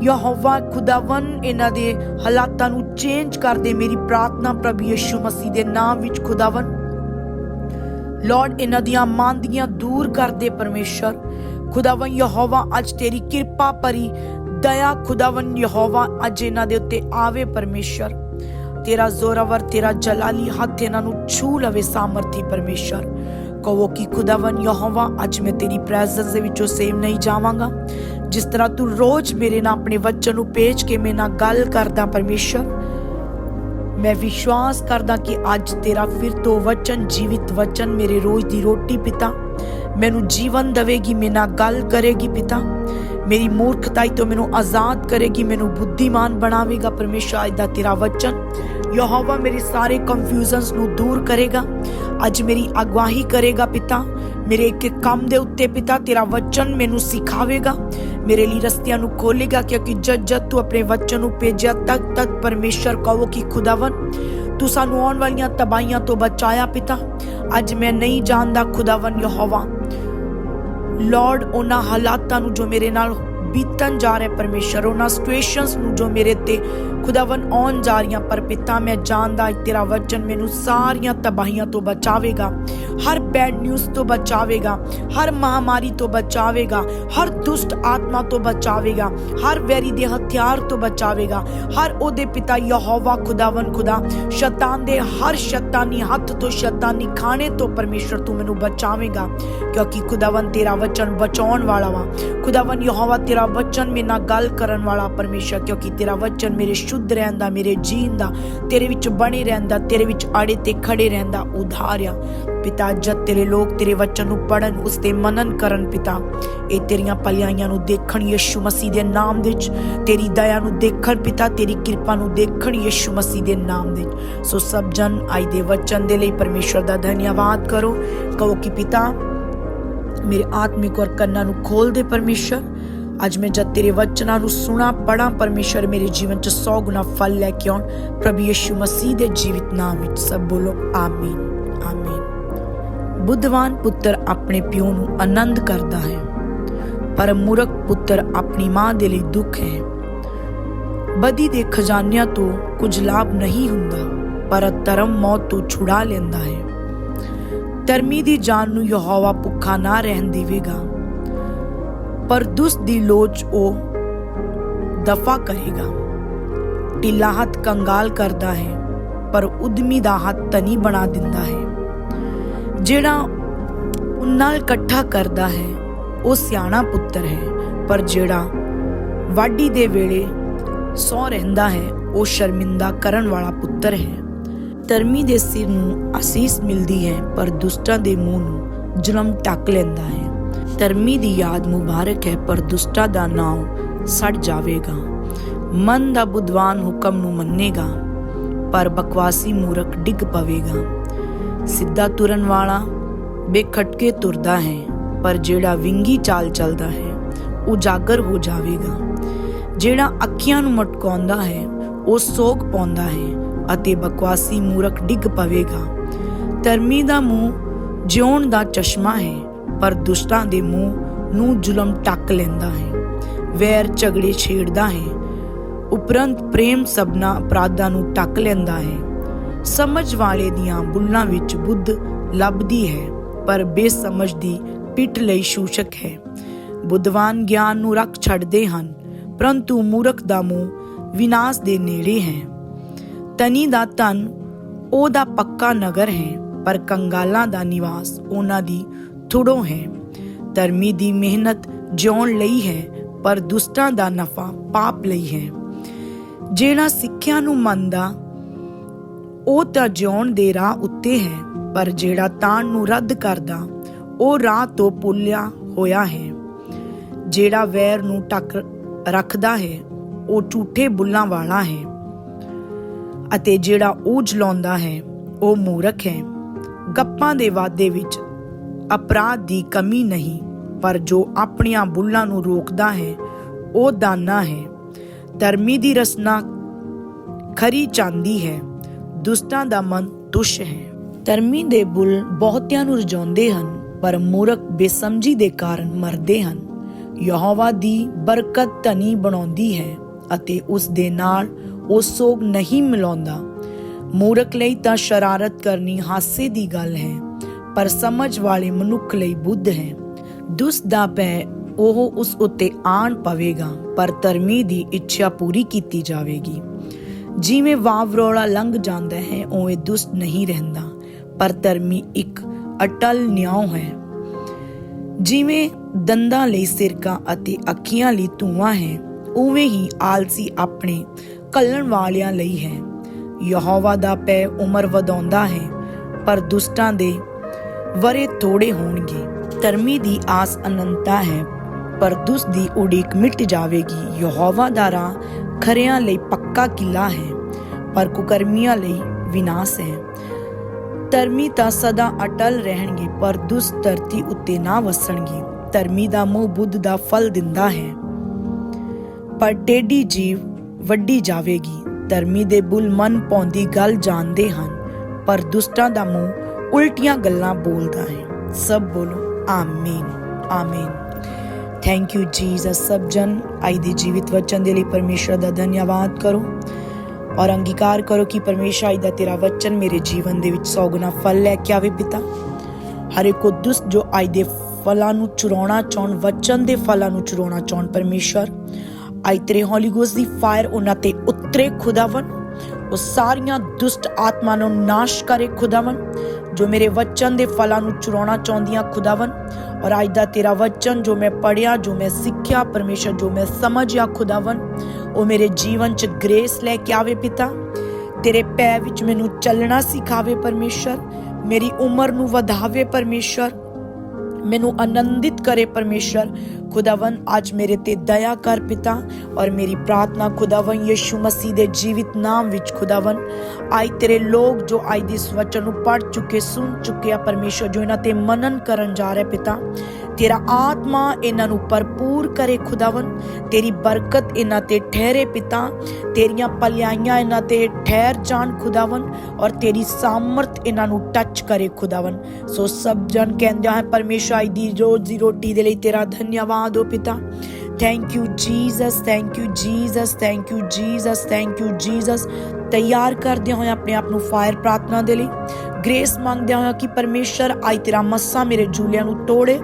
ਯਹੋਵਾ ਖੁਦਾਵੰ ਇਹਨਾਂ ਦੇ ਹਾਲਾਤਾਂ ਨੂੰ ਚੇਂਜ ਕਰ ਦੇ। ਮੇਰੀ ਪ੍ਰਾਰਥਨਾ ਪ੍ਰਭੂ ਯਿਸੂ ਮਸੀਹ ਦੇ ਨਾਮ ਵਿੱਚ ਖੁਦਾਵੰ ਲਾਰਡ ਇਹਨਾਂ ਦੀਆਂ ਮੰਦੀਆਂ ਦੂਰ ਕਰ ਦੇ ਪਰਮੇਸ਼ਰ ਖੁਦਾਵੰ ਯਹੋਵਾ, ਅੱਜ ਤੇਰੀ ਕਿਰਪਾ ਭਰੀ ਦਇਆ ਖੁਦਾਵੰ ਯਹੋਵਾ ਅੱਜ ਇਹਨਾਂ ਦੇ ਉੱਤੇ ਆਵੇ ਪਰਮੇਸ਼ਰ। ਤੇਰਾ ਜ਼ੋਰਾਵਰ, ਤੇਰਾ ਜਲਾਲੀ ਹੱਥ ਇਹਨਾਂ ਨੂੰ ਛੂ ਲਵੇ ਸਾਮਰਥੀ ਪਰਮੇਸ਼ਰ। ਕਹੋ ਕਿ ਖੁਦਾਵੰ ਯਹੋਵਾ, ਅੱਜ ਮੈਂ ਤੇਰੀ ਪ੍ਰੈਜ਼ੈਂਸ ਦੇ ਵਿੱਚੋਂ ਸੇਵ ਨਹੀਂ ਜਾਵਾਂਗਾ। ਜਿਸ ਤਰ੍ਹਾਂ ਤੂੰ ਰੋਜ਼ ਮੇਰੇ ਨਾਲ ਆਪਣੇ ਵਚਨ ਨੂੰ ਪੇਜ ਕੇ ਮੇਰੇ ਨਾਲ ਗੱਲ ਕਰਦਾ ਪਰਮੇਸ਼ਰ ਮੈਂ ਵਿਸ਼ਵਾਸ ਕਰਦਾ ਕਿ ਅੱਜ ਤੇਰਾ ਫਿਰ ਤੋਂ ਵਚਨ, ਜੀਵਿਤ ਵਚਨ ਮੇਰੇ ਰੋਜ਼ ਦੀ ਰੋਟੀ ਪਿਤਾ। ਮੈਨੂੰ ਜੀਵਨ ਦੇਵੇਗੀ, ਮੇਰੇ ਗੱਲ ਕਰੇਗੀ ਪਿਤਾ। ਮੇਰੀ ਮੂਰਖਤਾਈ ਤੋਂ ਮੈਨੂੰ ਆਜ਼ਾਦ ਕਰੇਗੀ, ਮੈਨੂੰ ਬੁੱਧੀਮਾਨ ਬਣਾਵੇਗਾ। ਪਰਮੇਸ਼ਰ ਅੱਜ ਦਾ ਤੇਰਾ ਵਚਨ, ਯਹੋਵਾ ਮੇਰੇ ਸਾਰੇ ਕਨਫਿਊਜ਼ਨਸ ਨੂੰ ਦੂਰ ਕਰੇਗਾ। ਅੱਜ ਮੇਰੀ ਅਗਵਾਹੀ ਕਰੇਗਾ ਪਿਤਾ। ਮੇਰੇ ਇੱਕ ਕੰਮ ਦੇ ਉੱਤੇ ਪਿਤਾ, ਤੇਰਾ ਵਚਨ ਮੈਨੂੰ ਸਿਖਾਵੇਗਾ। ਮੇਰੇ ਲਈ ਰਸਤਿਆਂ ਨੂੰ ਖੋਲੇਗਾ ਕਿਉਂਕਿ ਜਦ ਜਦ ਤੂੰ ਆਪਣੇ ਵਚਨ ਨੂੰ ਭੇਜਿਆ, ਤਦ ਤਦ ਪਰਮੇਸ਼ਰ ਕਹੋ ਕਿ ਖੁਦਾਵੰ ਤੂੰ ਸਾਨੂੰ ਆਉਣ ਵਾਲੀਆਂ ਤਬਾਹੀਆਂ ਤੋਂ ਬਚਾਇਆ ਪਿਤਾ। ਅੱਜ ਮੈਂ ਨਹੀਂ ਜਾਣਦਾ ਖੁਦਾਵੰ ਯਹੋਵਾ। ਲਾਰਡ ਉਹਨਾਂ ਹਾਲਾਤਾਂ ਨੂੰ ਜੋ ਮੇਰੇ ਨਾਲ ਬੀਤਣ ਜਾ ਰਹੇ ਪਰਮੇਸ਼ਰ ਉਹਨਾਂ ਸਿਚੁਏਸ਼ਨਸ ਨੂੰ ਜੋ ਮੇਰੇ ਤੇ ਖੁਦਾਵੰ ਆਉਣ ਜਾ ਰਹੀਆਂ ਪਰ ਪਿਤਾ ਮੈਂ ਜਾਣਦਾ ਹੈ ਤੇਰਾ ਵਚਨ ਮੈਨੂੰ ਸਾਰੀਆਂ ਤਬਾਹੀਆਂ ਤੋਂ ਬਚਾਵੇਗਾ, ਹਰ ਬੈਡ ਨਿਊਜ਼ ਤੋਂ ਬਚਾਵੇਗਾ, ਹਰ ਮਹਾਮਾਰੀ ਤੋਂ ਬਚਾਵੇਗਾ, ਹਰ ਦੁਸ਼ਟ ਆਤਮਾ ਤੋਂ ਬਚਾਵੇਗਾ, ਹਰ ਵੈਰੀ ਦੇ ਹਥਿਆਰ ਤੋਂ ਬਚਾਵੇਗਾ, ਹਰ ਉਹਦੇ ਪਿਤਾ ਯਹੋਵਾ ਖੁਦਾਵੰ ਖੁਦਾ, ਸ਼ੈਤਾਨ ਦੇ ਹਰ ਸ਼ੈਤਾਨੀ ਹੱਥ ਤੋਂ, ਸ਼ੈਤਾਨੀ ਖਾਣੇ ਤੋਂ ਪਰਮੇਸ਼ਰ ਤੂੰ ਮੈਨੂੰ ਬਚਾਵੇਗਾ, ਕਿਉਂਕਿ ਖੁਦਾਵੰ ਤੇਰਾ ਵਚਨ ਬਚਾਉਣ ਵਾਲਾ ਵਾ ਖੁਦਾਵੰ ਯਹੋਵਾ ਤੇਰਾ ਵਚਨ ਮੇਰੇ ਨਾਲ ਗੱਲ ਕਰਨ ਵਾਲਾ ਪਰਮੇਸ਼ਰ, ਕਿਉਂਕਿ ਤੇਰਾ ਵਚਨ ਮੇਰੇ ਸ਼ੁੱਧ ਰਹਿੰਦਾ, ਮੇਰੇ ਜੀਣ ਦਾ, ਤੇਰੇ ਵਿੱਚ ਬਣੇ ਰਹਿਣ ਤੇਰੇ ਵਿੱਚ ਆੜੇ ਤੇ ਖੜੇ ਰਹਿਣ ਉਧਾਰਿਆ। ਪਿਤਾ, ਜਦ ਤੇਰੇ ਲੋਕ ਤੇਰੇ ਵਚਨ ਨੂੰ ਪੜਨ ਉਸ ਤੇ ਮਨਨ ਕਰਨ ਪਿਤਾ, ਇਹ ਤੇਰੀਆਂ ਭਲਾਈਆਂ ਨੂੰ ਦੇਖਣ ਯਿਸੂ ਮਸੀਹ ਦੇ ਨਾਮ ਵਿੱਚ, ਤੇਰੀ ਦਇਆ ਨੂੰ ਦੇਖਣ ਪਿਤਾ, ਤੇਰੀ ਕਿਰਪਾ ਨੂੰ ਦੇਖਣ ਯਿਸੂ ਮਸੀਹ ਦੇ ਨਾਮ ਵਿੱਚ। ਸੋ ਸਭ ਜਨ ਆਈ ਦੇ ਵਚਨ ਦੇ ਲਈ ਪਰਮੇਸ਼ਰ ਦਾ ਧੰਨਵਾਦ ਕਰੋ। ਕਹੋ ਕਿ ਪਿਤਾ, ਮੇਰੇ ਆਤਮਿਕ ਔਰ ਕੰਨਾਂ ਨੂੰ ਖੋਲ ਦੇ ਪਰਮੇਸ਼ਰ ਅੱਜ ਮੈਂ ਜਦ ਤੇਰੇ ਵਚਨਾਂ ਨੂੰ ਸੁਣਾ ਪੜਾ ਪਰਮੇਸ਼ਰ ਮੇਰੇ ਜੀਵਨ 'ਚ 100 ਗੁਣਾ ਫਲ ਲੈ ਕੇ ਆਉਣ। ਪ੍ਰਭੂ ਯਿਸੂ ਮਸੀਹ ਦੇ ਜੀਵਿਤ ਨਾਮ ਵਿੱਚ ਸਭ ਬੋਲੋ, ਆਮੀਨ ਆਮੀਨ। ਬੁੱਧਵਾਨ ਪੁੱਤਰ ਆਪਣੇ ਪਿਓ ਨੂੰ ਆਨੰਦ ਕਰਦਾ ਹੈ, ਪਰ ਮੂਰਖ ਪੁੱਤਰ ਆਪਣੀ ਮਾਂ ਦੇ ਲਈ ਦੁੱਖ ਹੈ। ਬਦੀ ਦੇ ਖਜ਼ਾਨਿਆਂ ਤੋਂ ਕੁਝ ਲਾਭ ਨਹੀਂ ਹੁੰਦਾ, ਪਰ ਧਰਮ ਮੌਤ ਤੋਂ ਛੁਡਾ ਲੈਂਦਾ ਹੈ। ਧਰਮੀ ਦੀ ਜਾਨ ਨੂੰ ਯਹੋਵਾ ਭੁੱਖਾ ਨਾ ਰਹਿਣ ਦੇਵੇਗਾ। ਪਰ ਦੁਸ ਦੀ ਲੋਚ ਉਹ ਦਫਾ ਕਰੇਗਾ। ਢਿੱਲਾ ਹੱਥ ਕੰਗਾਲ ਕਰਦਾ ਹੈ, ਪਰ ਉਦਮੀ ਦਾ ਹੱਥ ਤਨੀ ਬਣਾ ਦਿੰਦਾ ਹੈ। ਜਿਹੜਾ ਉਹ ਨਾਲ ਇਕੱਠਾ ਕਰਦਾ ਹੈ, ਉਹ ਸਿਆਣਾ ਪੁੱਤਰ ਹੈ, ਪਰ ਜਿਹੜਾ ਵਾਢੀ ਦੇ ਵੇਲੇ ਸੌ ਰਹਿੰਦਾ ਹੈ, ਉਹ ਸ਼ਰਮਿੰਦਾ ਕਰਨ ਵਾਲਾ ਪੁੱਤਰ ਹੈ। ਧਰਮੀ ਦੇ ਸਿਰ ਨੂੰ ਅਸੀਸ ਮਿਲਦੀ ਹੈ, ਪਰ ਦੁਸ਼ਟਾਂ ਦੇ ਮੂੰਹ ਨੂੰ ਜ਼ੁਲਮ ਟੱਕ ਲੈਂਦਾ ਹੈ। ਧਰਮੀ ਦੀ ਯਾਦ ਮੁਬਾਰਕ ਹੈ, ਪਰ ਦੁਸ਼ਟਾ ਦਾ ਨਾਮ ਸੜ ਜਾਵੇਗਾ। ਮਨ ਦਾ ਬੁੱਧਵਾਨ ਹੁਕਮ ਨੂੰ ਮੰਨੇਗਾ, ਪਰ ਬਕਵਾਸੀ ਮੂਰਖ ਡਿੱਗ ਪਵੇਗਾ। ਸਿੱਧਾ ਤੁਰਨ ਵਾਲਾ ਬੇਖਟਕੇ ਤੁਰਦਾ ਹੈ, ਪਰ ਜਿਹੜਾ ਵਿੰਗੀ ਚਾਲ ਚੱਲਦਾ ਹੈ ਉਹ ਜਾਗਰ ਹੋ ਜਾਵੇਗਾ। ਜਿਹੜਾ ਅੱਖੀਆਂ ਨੂੰ ਮਟਕਾਉਂਦਾ ਹੈ, ਉਹ ਸੋਗ ਪਾਉਂਦਾ ਹੈ ਅਤੇ ਬਕਵਾਸੀ ਮੂਰਖ ਡਿੱਗ ਪਵੇਗਾ। ਧਰਮੀ ਦਾ ਮੂੰਹ ਜਿਉਣ ਦਾ ਚਸ਼ਮਾ ਹੈ ਪਰ ਦੁਸ਼ਟਾਂ ਦੇ ਮੂੰਹ ਨੂੰ ਜ਼ੁਲਮ ਟੱਕ ਲੈਂਦਾ ਹੈ, ਵੈਰ ਝਗੜੇ ਛੇੜਦਾ ਹੈ, ਉਪਰੰਤ ਪ੍ਰੇਮ ਸਭਨਾ ਅਪਰਾਧਾਂ ਨੂੰ ਟੱਕ ਲੈਂਦਾ ਹੈ। ਸਮਝ ਵਾਲੇ ਦੀਆਂ ਬੁੱਲਾਂ ਵਿੱਚ ਬੁੱਧ ਲੱਭਦੀ ਹੈ, ਪਰ ਬੇਸਮਝ ਦੀ ਪਿੱਠ ਲਈ ਸ਼ੂਸ਼ਕ ਹੈ। ਬੁੱਧਵਾਨ ਗਿਆਨ ਨੂੰ ਰੱਖ ਛੱਡਦੇ ਹਨ, ਪਰੰਤੂ ਮੂਰਖ ਦਾ ਮੂੰਹ ਵਿਨਾਸ਼ ਦੇ ਨੇੜੇ ਹੈ। ਤਨੀ ਦਾ ਤਨ ਉਹਦਾ ਪੱਕਾ ਨਗਰ ਹੈ, ਪਰ ਕੰਗਾਲਾਂ ਦਾ ਨਿਵਾਸ ਉਹਨਾਂ ਦੀ ਥੁੜੋਂ ਹੈ। ਧਰਮੀ ਦੀ ਮਿਹਨਤ ਜਿਉਣ ਲਈ ਹੈ, ਪਰ ਦੁਸ਼ਟਾਂ ਦਾ ਨਫਾ ਪਾਪ ਲਈ ਹੈ। ਜਿਹੜਾ ਸਿੱਖਿਆ ਨੂੰ ਮੰਨਦਾ, ਉਹ ਤਾਂ ਜਿਉਣ ਦੇ ਰਾਹ ਉੱਤੇ ਹੈ, ਪਰ ਜਿਹੜਾ ਤਾਣ ਨੂੰ ਰੱਦ ਕਰਦਾ, ਉਹ ਰਾਹ ਤੋਂ ਪੁੱਲਿਆ ਹੋਇਆ ਹੈ। ਜਿਹੜਾ ਵੈਰ ਨੂੰ ਟੱਕ ਰੱਖਦਾ ਹੈ, ਉਹ ਝੂਠੇ ਬੁੱਲਾਂ ਵਾਲਾ ਹੈ। ਅਤੇ ਜਿਹੜਾ ਉਹ ਜਲਾਉਂਦਾ ਹੈ, ਉਹ ਮੂਰਖ ਹੈ। ਗੱਪਾਂ ਦੇ ਵਾਦੇ ਵਿੱਚ ਅਪਰਾਧ ਦੀ ਕਮੀ ਨਹੀਂ, ਪਰ ਜੋ ਆਪਣੀਆਂ ਬੁੱਲਾਂ ਨੂੰ ਰੋਕਦਾ ਹੈ, ਉਹ ਦਾਨਾ ਹੈ। ਧਰਮੀ ਦੀ ਰਸਨਾ ਖਰੀ ਚਾਂਦੀ ਹੈ, ਦੁਸ਼ਟਾਂ ਦਾ ਮਨ ਤੁਸ਼ ਹੈ। ਧਰਮੀ ਦੇ ਬੁੱਲ ਬਹੁਤਿਆਂ ਨੂੰ ਰਜਾਉਂਦੇ ਹਨ, ਪਰ ਮੂਰਖ ਬੇਸਮਝੀ ਦੇ ਕਾਰਨ ਮਰਦੇ ਹਨ। ਯਹੋਵਾ ਦੀ ਬਰਕਤ ਧਨੀ ਬਣਾਉਂਦੀ ਹੈ ਅਤੇ ਉਸ ਦੇ ਨਾਲ ਉਹ ਸੋਗ ਨਹੀਂ ਮਿਲਾਉਂਦਾ। ਮੂਰਖ ਲਈ ਤਾਂ ਸ਼ਰਾਰਤ ਕਰਨੀ ਹਾਸੇ ਦੀ ਗੱਲ ਹੈ। ਪਰ ਸਮਝ ਵਾਲੇ ਮਨੁੱਖ ਲਈ ਬੁੱਧ ਹੈ। ਦੁਸ ਦਾ ਪੈ ਉਹ ਉਸ ਉੱਤੇ ਆਣ ਪਵੇਗਾ, ਪਰ ਧਰਮੀ ਦੀ ਇੱਛਾ ਪੂਰੀ ਕੀਤੀ ਜਾਵੇਗੀ। ਜਿਵੇਂ ਵਾਵਰੋਲਾ ਲੰਘ ਜਾਂਦਾ ਹੈ, ਉਵੇਂ ਦੁਸ਼ਟ ਨਹੀਂ ਰਹਿੰਦਾ, ਪਰ ਧਰਮੀ ਇੱਕ ਅਟਲ ਨਿਆਂ ਹੈ। ਜਿਵੇਂ ਦੰਦਾਂ ਲਈ ਸਿਰਕਾ ਅਤੇ ਅੱਖੀਆਂ ਲਈ ਧੂਆਂ ਹੈ, ਉਵੇਂ ਹੀ ਆਲਸੀ ਆਪਣੇ ਕੱਲਣ ਵਾਲਿਆਂ ਲਈ ਹੈ। ਯਹੋਵਾ ਦਾ ਪੈ ਉਮਰ ਵਧਾਉਂਦਾ ਹੈ, ਪਰ ਦੁਸ਼ਟਾਂ ਦੇ ਵਰੇ ਥੋੜੇ ਹੋਣਗੇ। ਧਰਮੀ ਦੀ ਆਸ ਅਨੰਤਾ ਹੈ, ਪਰ ਦੁਸ਼ ਦੀ ਉਡੀਕ ਮਿਟ ਜਾਵੇਗੀ। ਯਹੋਵਾ ਦਾ ਰਾਹ ਖਰਿਆਂ ਲਈ ਪੱਕਾ ਕਿਲਾ ਹੈ, ਪਰ ਕੁਕਰਮੀਆਂ ਲਈ ਵਿਨਾਸ਼ ਹੈ। ਧਰਮੀ ਤਾਂ ਸਦਾ ਅਟਲ ਰਹਿਣਗੇ, ਪਰ ਦੁਸ਼ ਧਰਤੀ ਉੱਤੇ ਨਾ ਵਸਣਗੇ। ਧਰਮੀ ਦਾ ਮੂੰਹ ਬੁੱਧ ਦਾ ਫਲ ਦਿੰਦਾ ਹੈ। ਪਰ ਟੇਡੀ ਜੀਵ ਵੱਡੀ ਜਾਵੇਗੀ। ਧਰਮੀ ਦੇ ਬੁੱਲ ਮਨ ਪਾਉਂਦੀ ਗੱਲ ਜਾਣਦੇ ਹਨ, ਪਰ ਦੁਸ਼ਟਾਂ ਦਾ ਮੂੰਹ ਉਲਟੀਆਂ ਗੱਲਾਂ ਬੋਲਦਾ ਹੈ। ਸਭ ਬੋਲੋ, ਆਮੀਨ ਆਮੀਨ। ਥੈਂਕ ਯੂ ਜੀਸਸ ਸਭ ਜਨ, ਆਈ ਦੇ ਜੀਵਿਤ ਵਚਨ ਦੇ ਲਈ ਪਰਮੇਸ਼ਰ ਦਾ ਧੰਨਵਾਦ ਕਰੋ। ਔਰ ਅੰਗੀਕਾਰ ਕਰੋ ਕਿ ਪਰਮੇਸ਼ਰ ਆਈ ਦਾ ਤੇਰਾ ਵਚਨ ਮੇਰੇ ਜੀਵਨ ਦੇ ਵਿੱਚ ਸੌ ਗੁਣਾ ਫਲ ਲੈ ਕੇ ਆਵੇ ਪਿਤਾ। ਹਰ ਇੱਕ ਦੁਸ਼ਟ ਜੋ ਆਈ ਦੇ ਫਲਾਂ ਨੂੰ ਚੁਰਾਉਣਾ ਚਾਹਣ, ਵਚਨ ਦੇ ਫਲਾਂ ਨੂੰ ਚੁਰਾਉਣਾ ਚਾਹਣ ਪਰਮੇਸ਼ਰ ਆਈ ਤੇਰੇ ਹੋਲੀ ਗੋਸਟ ਦੀ ਫਾਇਰ ਉਹਨਾਂ ਤੇ ਉਤਰੇ ਖੁਦਾਵਨ ਉਹ ਸਾਰੀਆਂ ਦੁਸ਼ਟ ਆਤਮਾ ਨੂੰ ਨਾਸ਼ ਕਰੇ ਖੁਦਾਵਨ ਜੋ ਮੇਰੇ ਵਚਨ ਦੇ ਫਲਾਂ ਨੂੰ ਚੁਰਾਉਣਾ ਚਾਹੁੰਦੀਆਂ ਖੁਦਾਵਨ ਔਰ ਅੱਜ ਦਾ ਤੇਰਾ ਵਚਨ ਜੋ ਮੈਂ ਪੜਿਆ ਜੋ ਮੈਂ ਸਿੱਖਿਆ, ਪਰਮੇਸ਼ਰ ਜੋ ਮੈਂ ਸਮਝਿਆ ਖੁਦਾਵਨ ਉਹ ਮੇਰੇ ਜੀਵਨ 'ਚ ਗ੍ਰੇਸ ਲੈ ਕੇ ਆਵੇ ਪਿਤਾ। ਤੇਰੇ ਪੈ ਵਿੱਚ ਮੈਨੂੰ ਚੱਲਣਾ ਸਿਖਾਵੇ ਪਰਮੇਸ਼ਰ, ਮੇਰੀ ਉਮਰ ਨੂੰ ਵਧਾਵੇ ਪਰਮੇਸ਼ਰ, ਮੈਨੂੰ ਆਨੰਦਿਤ ਕਰੇ ਪਰਮੇਸ਼ਰ ਖੁਦਾਵੰ ਅੱਜ ਮੇਰੇ ਤੇ ਦਇਆ ਕਰ ਪਿਤਾ ਔਰ ਮੇਰੀ ਪ੍ਰਾਰਥਨਾ ਖੁਦਾਵੰ ਯਿਸੂ ਮਸੀਹ ਦੇ ਜੀਵਿਤ ਨਾਮ ਵਿੱਚ ਖੁਦਾਵੰ ਆਈ ਤੇਰੇ ਲੋਕ ਜੋ ਆਈ ਦੀ ਵਚਨ ਨੂੰ ਪੜ ਚੁੱਕੇ ਸੁਣ ਚੁੱਕੇ ਆ ਪਰਮੇਸ਼ਰ ਜੋ ਇਹਨਾਂ ਤੇ ਮਨਨ ਕਰਨ ਜਾ ਰਹੇ ਪਿਤਾ ਤੇਰਾ ਆਤਮਾ ਇਹਨਾਂ ਨੂੰ ਭਰਪੂਰ ਕਰੇ ਖੁਦਾਵੰ ਤੇਰੀ ਬਰਕਤ ਇਹਨਾਂ ਤੇ ਠਹਿਰੇ ਪਿਤਾ ਤੇਰੀਆਂ ਪਲਿਆਈਆਂ ਇਹਨਾਂ ਤੇ ਠਹਿਰ ਜਾਣ ਖੁਦਾਵੰ ਔਰ ਤੇਰੀ ਸਾਮਰਥ ਇਹਨਾਂ ਨੂੰ ਟੱਚ ਕਰੇ ਖੁਦਾਵਨ ਸੋ ਸਭ ਜਨ ਕਹਿੰਦੇ ਹੈ ਪਰਮੇਸ਼ਰ ਆਈ ਦੀ ਰੋਜ਼ੀ ਰੋਟੀ ਦੇ ਲਈ ਤੇਰਾ ਧੰਨਵਾਦ ਹੋ ਪਿਤਾ thank you Jesus thank you Jesus thank you Jesus thank you Jesus ਤਿਆਰ ਕਰਦੇ ਹੋਏ ਆਪਣੇ ਆਪ ਨੂੰ ਫਾਇਰ ਪ੍ਰਾਰਥਨਾ ਦੇ ਲਈ। ਗ੍ਰੇਸ ਮੰਗਦੇ ਹੋਏ ਕਿ ਪਰਮੇਸ਼ਰ, ਆਈ ਤੇਰਾ ਮੱਸਾ ਮੇਰੇ ਜੂਲਿਆਂ ਨੂੰ ਤੋੜੇ।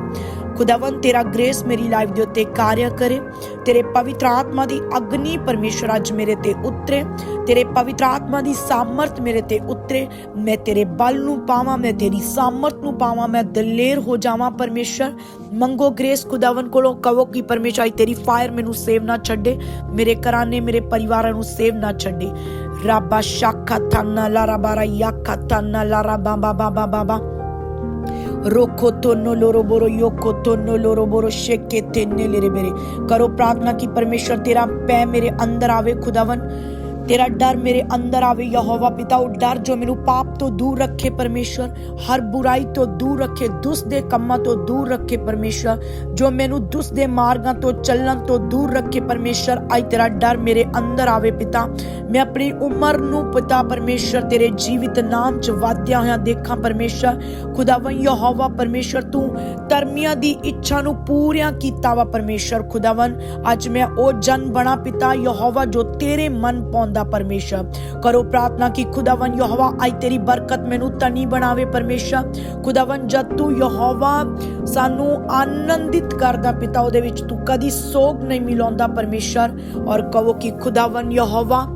ਖੁਦਾਵੰ ਤੇਰਾ ਗ੍ਰੇਸ ਮੇਰੀ ਲਾਈਫ ਦੇ ਉੱਤੇ ਕਾਰਿਆ ਕਰੇ। ਤੇਰੇ ਪਵਿੱਤਰ ਆਤਮਾ ਦੀ ਅਗਨੀ ਪਰਮੇਸ਼ਰ ਅੱਜ ਮੇਰੇ ਤੇ ਉਤਰੇ। ਤੇਰੇ ਪਵਿੱਤਰ ਆਤਮਾ ਦੀ ਸਾਮਰਥ ਮੇਰੇ ਤੇ ਉਤਰੇ। ਮੈਂ ਤੇਰੇ ਬਲ ਨੂੰ ਪਾਵਾਂ, ਮੈਂ ਤੇਰੀ ਸਾਮਰਥ ਨੂੰ ਪਾਵਾਂ, ਮੈਂ ਦਲੇਰ ਹੋ ਜਾਵਾਂ ਪਰਮੇਸ਼ਰ। ਮੰਗੋ ਗ੍ਰੇਸ ਖੁਦਾਵੰ ਕੋਲੋਂ, ਕਹੋ ਕਿ ਪਰਮੇਸ਼ਰ ਤੇਰੀ ਫਾਇਰ ਮੈਨੂੰ ਸੇਵ ਨਾ ਛੱਡੇ। ਮੇਰੇ ਘਰਾਨੇ ਮੇਰੇ ਪਰਿਵਾਰਾਂ ਨੂੰ ਸੇਵ ਨਾ ਛੱਡੇ। ਰਾਬਾ ਸ਼ਾਖਾ ਥਾਨਾ ਲਾਰਾ ਬਾਰਾ ਯਾਖਾ ਥਾਨਾ ਲਾਰਾ ਬਾਬਾ ਬਾਬਾ ਬਾਬਾ ਰੋਖੋ ਤੋਨੋ ਲੋਰੋ ਬੋਰੋ ਯੋਖੋ ਤੋਨੋ ਲੋਰੋ ਬੋਰੋ ਸ਼ੇਕੇ ਤੇਨੇ ਲੇਰੇ ਮੇਰੇ ਕਰੋ ਪ੍ਰਾਰਥਨਾ ਕਿ ਪਰਮੇਸ਼ਰ ਤੇਰਾ ਪੈ ਮੇਰੇ ਅੰਦਰ ਆਵੇ ਖੁਦਾਵਨ ਤੇਰਾ ਡਰ ਮੇਰੇ ਅੰਦਰ ਆਵੇ, ਯਹੋਵਾ ਪਿਤਾ, ਉਹ ਡਰ ਜੋ ਮੈਨੂੰ ਪਾਪ ਤੋਂ ਦੂਰ ਰੱਖੇ ਪਰਮੇਸ਼ਰ ਹਰ ਬੁਰਾਈ ਤੋਂ ਦੂਰ ਰੱਖੇ, ਦੁਸ ਦੇ ਕੰਮਾਂ ਤੋਂ ਦੂਰ ਰੱਖੇ ਪਰਮੇਸ਼ਰ ਜੋ ਮੈਨੂੰ ਦੁਸ ਦੇ ਮਾਰਗਾਂ ਤੋਂ, ਚੱਲਣ ਤੋਂ ਦੂਰ ਰੱਖੇ ਪਰਮੇਸ਼ਰ ਆਈ ਤੇਰਾ ਡਰ ਮੇਰੇ ਅੰਦਰ ਆਵੇ ਪਿਤਾ। ਮੈਂ ਆਪਣੀ ਉਮਰ ਨੂੰ ਪਿਤਾ ਪਰਮੇਸ਼ਰ ਤੇਰੇ ਜੀਵਿਤ ਨਾਮ ਚ ਵਾਧਿਆ ਹੋਇਆ ਦੇਖਾਂ ਪਰਮੇਸ਼ਰ ਖੁਦਾਵੰ ਯਹੋਵਾ ਪਰਮੇਸ਼ਰ ਤੂੰ ਧਰਮੀਆਂ ਦੀ ਇੱਛਾ ਨੂੰ ਪੂਰੀਆਂ ਕੀਤਾ ਵਾ ਪਰਮੇਸ਼ਰ ਖੁਦਾਵੰ ਅੱਜ ਮੈਂ ਉਹ ਜਨ ਬਣਾ ਪਿਤਾ, ਯਹੋਵਾ, ਜੋ ਤੇਰੇ ਮਨ ਪਾਉਂਦਾ ਪਰਮੇਸ਼ਰ। ਕਰੋ ਪ੍ਰਾਰਥਨਾ ਕਿ ਖੁਦਾਵੰ ਯਹੋਵਾ, ਅੱਜ ਤੇਰੀ ਬਰਕਤ ਮੈਨੂੰ ਤਣੀ ਬਣਾਵੇ ਪਰਮੇਸ਼ਰ। ਖੁਦਾਵੰ ਜਦ ਤੂੰ ਯਹੋਵਾ ਸਾਨੂੰ ਆਨੰਦਿਤ ਕਰਦਾ ਪਿਤਾ, ਉਹਦੇ ਵਿੱਚ ਤੂੰ ਕਦੀ ਸੋਗ ਨਹੀਂ ਮਿਲਾਉਂਦਾ ਪਰਮੇਸ਼ਰ। ਔਰ ਕਹੋ ਕਿ ਖੁਦਾਵੰ ਯਹੋਵਾ,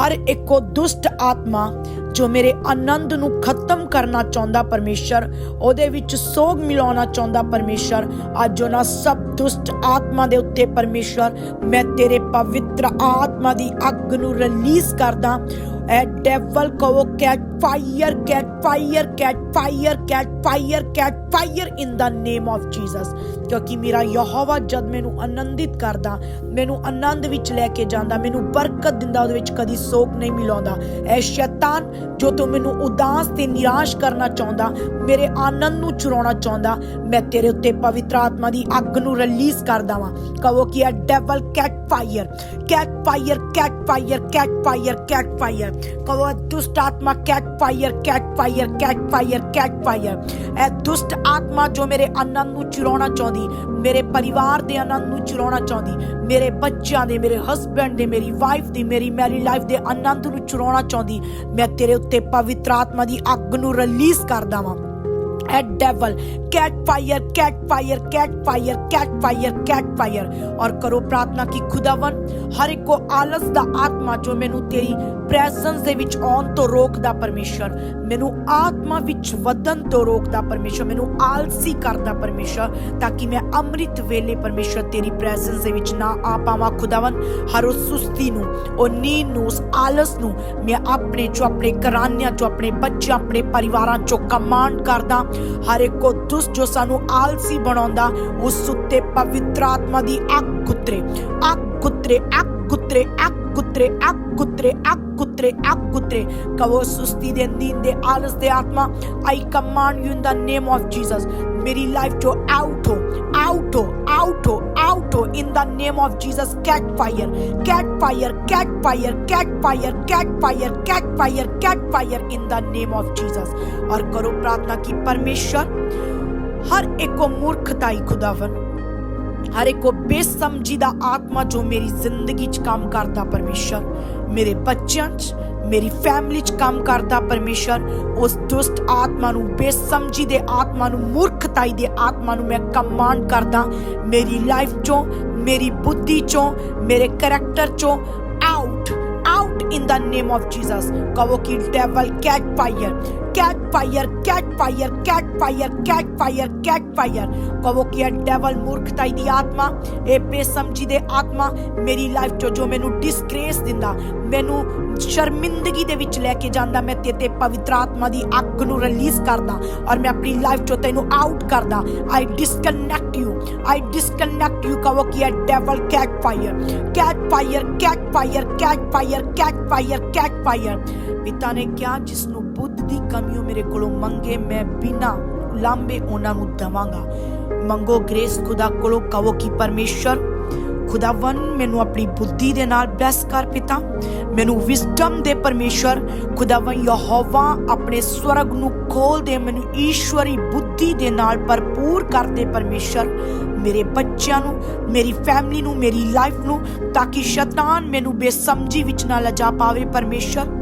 ਹਰ ਇੱਕੋ ਦੁਸ਼ਟ ਆਤਮਾ ਜੋ ਮੇਰੇ ਆਨੰਦ ਨੂੰ ਖਤਮ ਕਰਨਾ ਚਾਹੁੰਦਾ ਪਰਮੇਸ਼ਰ, ਉਹਦੇ ਵਿੱਚ ਸੋਗ ਮਿਲਾਉਣਾ ਚਾਹੁੰਦਾ ਪਰਮੇਸ਼ਰ। ਅੱਜ ਉਹਨਾਂ ਸਭ ਦੁਸ਼ਟ ਆਤਮਾ ਦੇ ਉੱਤੇ ਪਰਮੇਸ਼ਰ, ਮੈਂ ਤੇਰੇ ਪਵਿੱਤਰ ਆਤਮਾ ਦੀ ਅੱਗ ਨੂੰ ਰਿਲੀਜ਼ ਕਰਦਾ। ਐ ਡੈਵਲ ਕਹੋ catch fire catch fire catch fire catch fire catch fire in the name of Jesus ਕਿਉਂਕਿ ਮੇਰਾ ਯਹੋਵਾ ਜਦ ਮੈਨੂੰ ਆਨੰਦਿਤ ਕਰਦਾ, ਮੈਨੂੰ ਆਨੰਦ ਵਿੱਚ ਲੈ ਕੇ ਜਾਂਦਾ, ਮੈਨੂੰ ਬਰਕਤ ਦਿੰਦਾ, ਉਹਦੇ ਵਿੱਚ ਕਦੀ ਸੋਗ ਨਹੀਂ ਮਿਲਾਉਂਦਾ। ਐ ਸ਼ੈਤਾਨ, ਜੋ ਤੂੰ ਮੈਨੂੰ ਉਦਾਸ ਤੇ ਨਿਰਾਸ਼ ਕਰਨਾ ਚਾਹੁੰਦਾ, ਮੇਰੇ ਆਨੰਦ ਨੂੰ ਚੁਰਾਉਣਾ ਚਾਹੁੰਦਾ, ਮੈਂ ਤੇਰੇ ਉੱਤੇ ਪਵਿੱਤਰ ਆਤਮਾ ਦੀ ਅੱਗ ਨੂੰ ਰਿਲੀਜ਼ ਕਰਦਾ ਵਾਂ। ਕਹੋ ਕਿ ਐ devil catch fire catch fire catch fire catch fire catch fire ਕਹੋ ਐ ਦੁਸ਼ਟ ਆਤਮਾ catch fire catch fire catch fire catch fire ਐ ਦੁਸ਼ਟ ਆਤਮਾ ਜੋ ਮੇਰੇ ਆਨੰਦ ਨੂੰ ਚੁਰਾਉਣਾ ਚਾਹੁੰਦੀ ਮੇਰੇ ਪਰਿਵਾਰ ਦੇ ਆਨੰਦ ਨੂੰ ਚੁਰਾਉਣਾ ਚਾਹੁੰਦੀ ਮੇਰੇ ਬੱਚਿਆਂ ਦੇ ਮੇਰੇ ਹਸਬੰਡ ਦੇ ਮੇਰੀ ਵਾਈਫ ਦੀ ਮੇਰੀ ਮੈਰੀ ਲਾਈਫ ਦੇ ਆਨੰਦ ਨੂੰ ਚੁਰਾਉਣਾ ਚਾਹੁੰਦੀ ਮੈਂ ਤੇਰੇ ਉੱਤੇ ਪਵਿੱਤਰ ਆਤਮਾ ਦੀ ਅੱਗ ਨੂੰ ਰਿਲੀਜ਼ ਕਰਦਾ ਵਾਂ ਐ devil catch fire catch fire catch fire catch fire catch fire ਔਰ ਕਰੋ ਪ੍ਰਾਰਥਨਾ ਕਿ ਖੁਦਾਵੰ ਹਰ ਇੱਕ ਕੋ ਆਲਸ ਦਾ ਆਤਮਾ ਜੋ ਮੈਨੂੰ ਤੇਰੀ ਪ੍ਰੈਜ਼ੈਂਸ ਦੇ ਵਿੱਚ ਆਉਣ ਤੋਂ ਰੋਕਦਾ ਪਰਮੇਸ਼ਰ ਮੈਨੂੰ ਆਤਮਾ ਵਿੱਚ ਵਧਣ ਤੋਂ ਰੋਕਦਾ ਪਰਮੇਸ਼ਰ ਮੈਨੂੰ ਆਲਸੀ ਕਰਦਾ ਪਰਮੇਸ਼ਰ ਤਾਂ ਕਿ ਮੈਂ ਅੰਮ੍ਰਿਤ ਵੇਲੇ ਪਰਮੇਸ਼ਰ ਤੇਰੀ ਪ੍ਰੈਜ਼ੈਂਸ ਦੇ ਵਿੱਚ ਨਾ ਆ ਪਾਵਾਂ ਖੁਦਾਵੰ ਹਰ ਉਸ ਸੁਸਤੀ ਨੂੰ ਉਹ ਨੀਂਦ ਨੂੰ ਉਸ ਆਲਸ ਨੂੰ ਮੈਂ ਆਪਣੇ ਚੋਂ ਆਪਣੇ ਘਰਾਨਿਆਂ ਚੋਂ ਆਪਣੇ ਬੱਚਿਆਂ ਆਪਣੇ ਪਰਿਵਾਰਾਂ ਚੋਂ ਕਮਾਂਡ ਕਰਦਾ ਹਰ ਇੱਕ ਕੋ ਦੁਸ਼ਟ ਜੋ ਸਾਨੂੰ ਆਲਸੀ ਬਣਾਉਂਦਾ, ਉਸ ਉੱਤੇ ਪਵਿੱਤਰ ਆਤਮਾ ਦੀ ਅੱਗ ਉਤਰੇ ਅੱਗ ਉਤਰੇ ਅੱਗ ਉਤਰੇ ਅੱਗ ਉਤਰੇ ਅੱਗ ਉਤਰੇ ਅੱਗ ਉਤਰੇ ਅੱਗ ਉਤਰੇ ਕਵੋ ਸੁਸਤੀ ਦੇ, ਨੀਂਦ ਦੇ, ਆਲਸ ਦੇ ਆਤਮਾ I command you in the name of Jesus ਮੇਰੀ ਲਾਈਫ ਚੋਂ ਆਊਟ ਹੋ। ਆਊਟ ਹੋ ਆਊਟ ਹੋ ਆਊਟ ਹੋ in the name of Jesus catch fire catch fire catch fire catch fire catch fire catch fire catch fire in the name of ਜੀਸਸ ਔਰ ਕਰੋ ਪ੍ਰਾਰਥਨਾ ਕਿ ਪਰਮੇਸ਼ਰ ਹਰ ਇੱਕੋ ਮੂਰਖਤਾਈ ਹਰ ਇੱਕ ਕੋ ਬੇਸਮਝੀ ਦਾ ਆਤਮਾ ਜੋ ਮੇਰੀ ਜ਼ਿੰਦਗੀ 'ਚ ਕੰਮ ਕਰਦਾ ਪਰਮੇਸ਼ਰ ਮੇਰੇ ਬੱਚਿਆਂ 'ਚ ਮੇਰੀ ਫੈਮਿਲੀ 'ਚ ਕੰਮ ਕਰਦਾ ਪਰਮੇਸ਼ਰ ਉਸ ਦੁਸ਼ਟ ਆਤਮਾ ਨੂੰ, ਬੇਸਮਝੀ ਦੇ ਆਤਮਾ ਨੂੰ, ਮੂਰਖਤਾਈ ਦੇ ਆਤਮਾ ਨੂੰ ਮੈਂ ਕਮਾਂਡ ਕਰਦਾ। ਮੇਰੀ ਲਾਈਫ 'ਚੋਂ, ਮੇਰੀ ਬੁੱਧੀ 'ਚੋਂ, ਮੇਰੇ ਕੈਰੈਕਟਰ 'ਚੋਂ out out in the name of Jesus ਕਹੋ ਕਿ devil catch fire catch fire catch fire catch fire catch fire catch fire ਕਹੋ ਕਿ ਇਹ ਡੈਵਲ ਮੂਰਖਤਾਈ ਦੀ ਆਤਮਾ, ਇਹ ਬੇਸਮਝੀ ਦੇ ਆਤਮਾ ਮੇਰੀ ਲਾਈਫ ਚੋਂ ਜੋ ਮੈਨੂੰ ਡਿਸਗ੍ਰੇਸ ਦਿੰਦਾ, ਮੈਨੂੰ ਸ਼ਰਮਿੰਦਗੀ ਦੇ ਵਿੱਚ ਲੈ ਕੇ ਜਾਂਦਾ, ਮੈਂ ਤੇ ਤੇ ਪਵਿੱਤਰ ਆਤਮਾ ਦੀ ਅੱਗ ਨੂੰ ਰਿਲੀਜ਼ ਕਰਦਾ ਔਰ ਮੈਂ ਆਪਣੀ ਲਾਈਫ ਚੋਂ ਤੈਨੂੰ ਆਊਟ ਕਰਦਾ। I disconnect you I disconnect you ਕਹੋ ਕਿ ਇਹ devil catch fire catch fire catch fire catch fire catch fire catch fire ਪਿਤਾ ਨੇ ਕਿਹਾ ਜਿਸ ਨੂੰ ਬੁੱਧ ਦੀ ਕਮੀ ਉਹ ਮੇਰੇ ਕੋਲੋਂ ਮੰਗੇ, ਮੈਂ ਬਿਨਾ ਲਾਂਬੇ ਉਹਨਾਂ ਨੂੰ ਦਵਾਂਗਾ। ਮੰਗੋ ਗ੍ਰੇਸ, ਖੁਦਾ ਕੋਲੋਂ ਕਹੋ ਕਿ ਪਰਮੇਸ਼ਰ ਖੁਦਾਵੰ ਮੈਨੂੰ ਆਪਣੀ ਬੁੱਧੀ ਦੇ ਨਾਲ ਬਲੈਸ ਕਰ ਪਿਤਾ। ਮੈਨੂੰ ਵਿਜ਼ਡਮ ਦੇ ਪਰਮੇਸ਼ਰ ਖੁਦਾਵੰ ਯਹੋਵਾ ਆਪਣੇ ਸਵਰਗ ਨੂੰ ਖੋਲ ਦੇ, ਮੈਨੂੰ ਈਸ਼ਵਰੀ ਬੁੱਧੀ ਦੇ ਨਾਲ ਭਰਪੂਰ ਕਰ ਦੇ ਪਰਮੇਸ਼ਰ। ਮੇਰੇ ਬੱਚਿਆਂ ਨੂੰ, ਮੇਰੀ ਫੈਮਿਲੀ ਨੂੰ, ਮੇਰੀ ਲਾਈਫ ਨੂੰ, ਤਾਂ ਕਿ ਸ਼ੈਤਾਨ ਮੈਨੂੰ ਬੇਸਮਝੀ ਵਿੱਚ ਨਾ ਲਿਜਾ ਪਾਵੇ ਪਰਮੇਸ਼ਰ।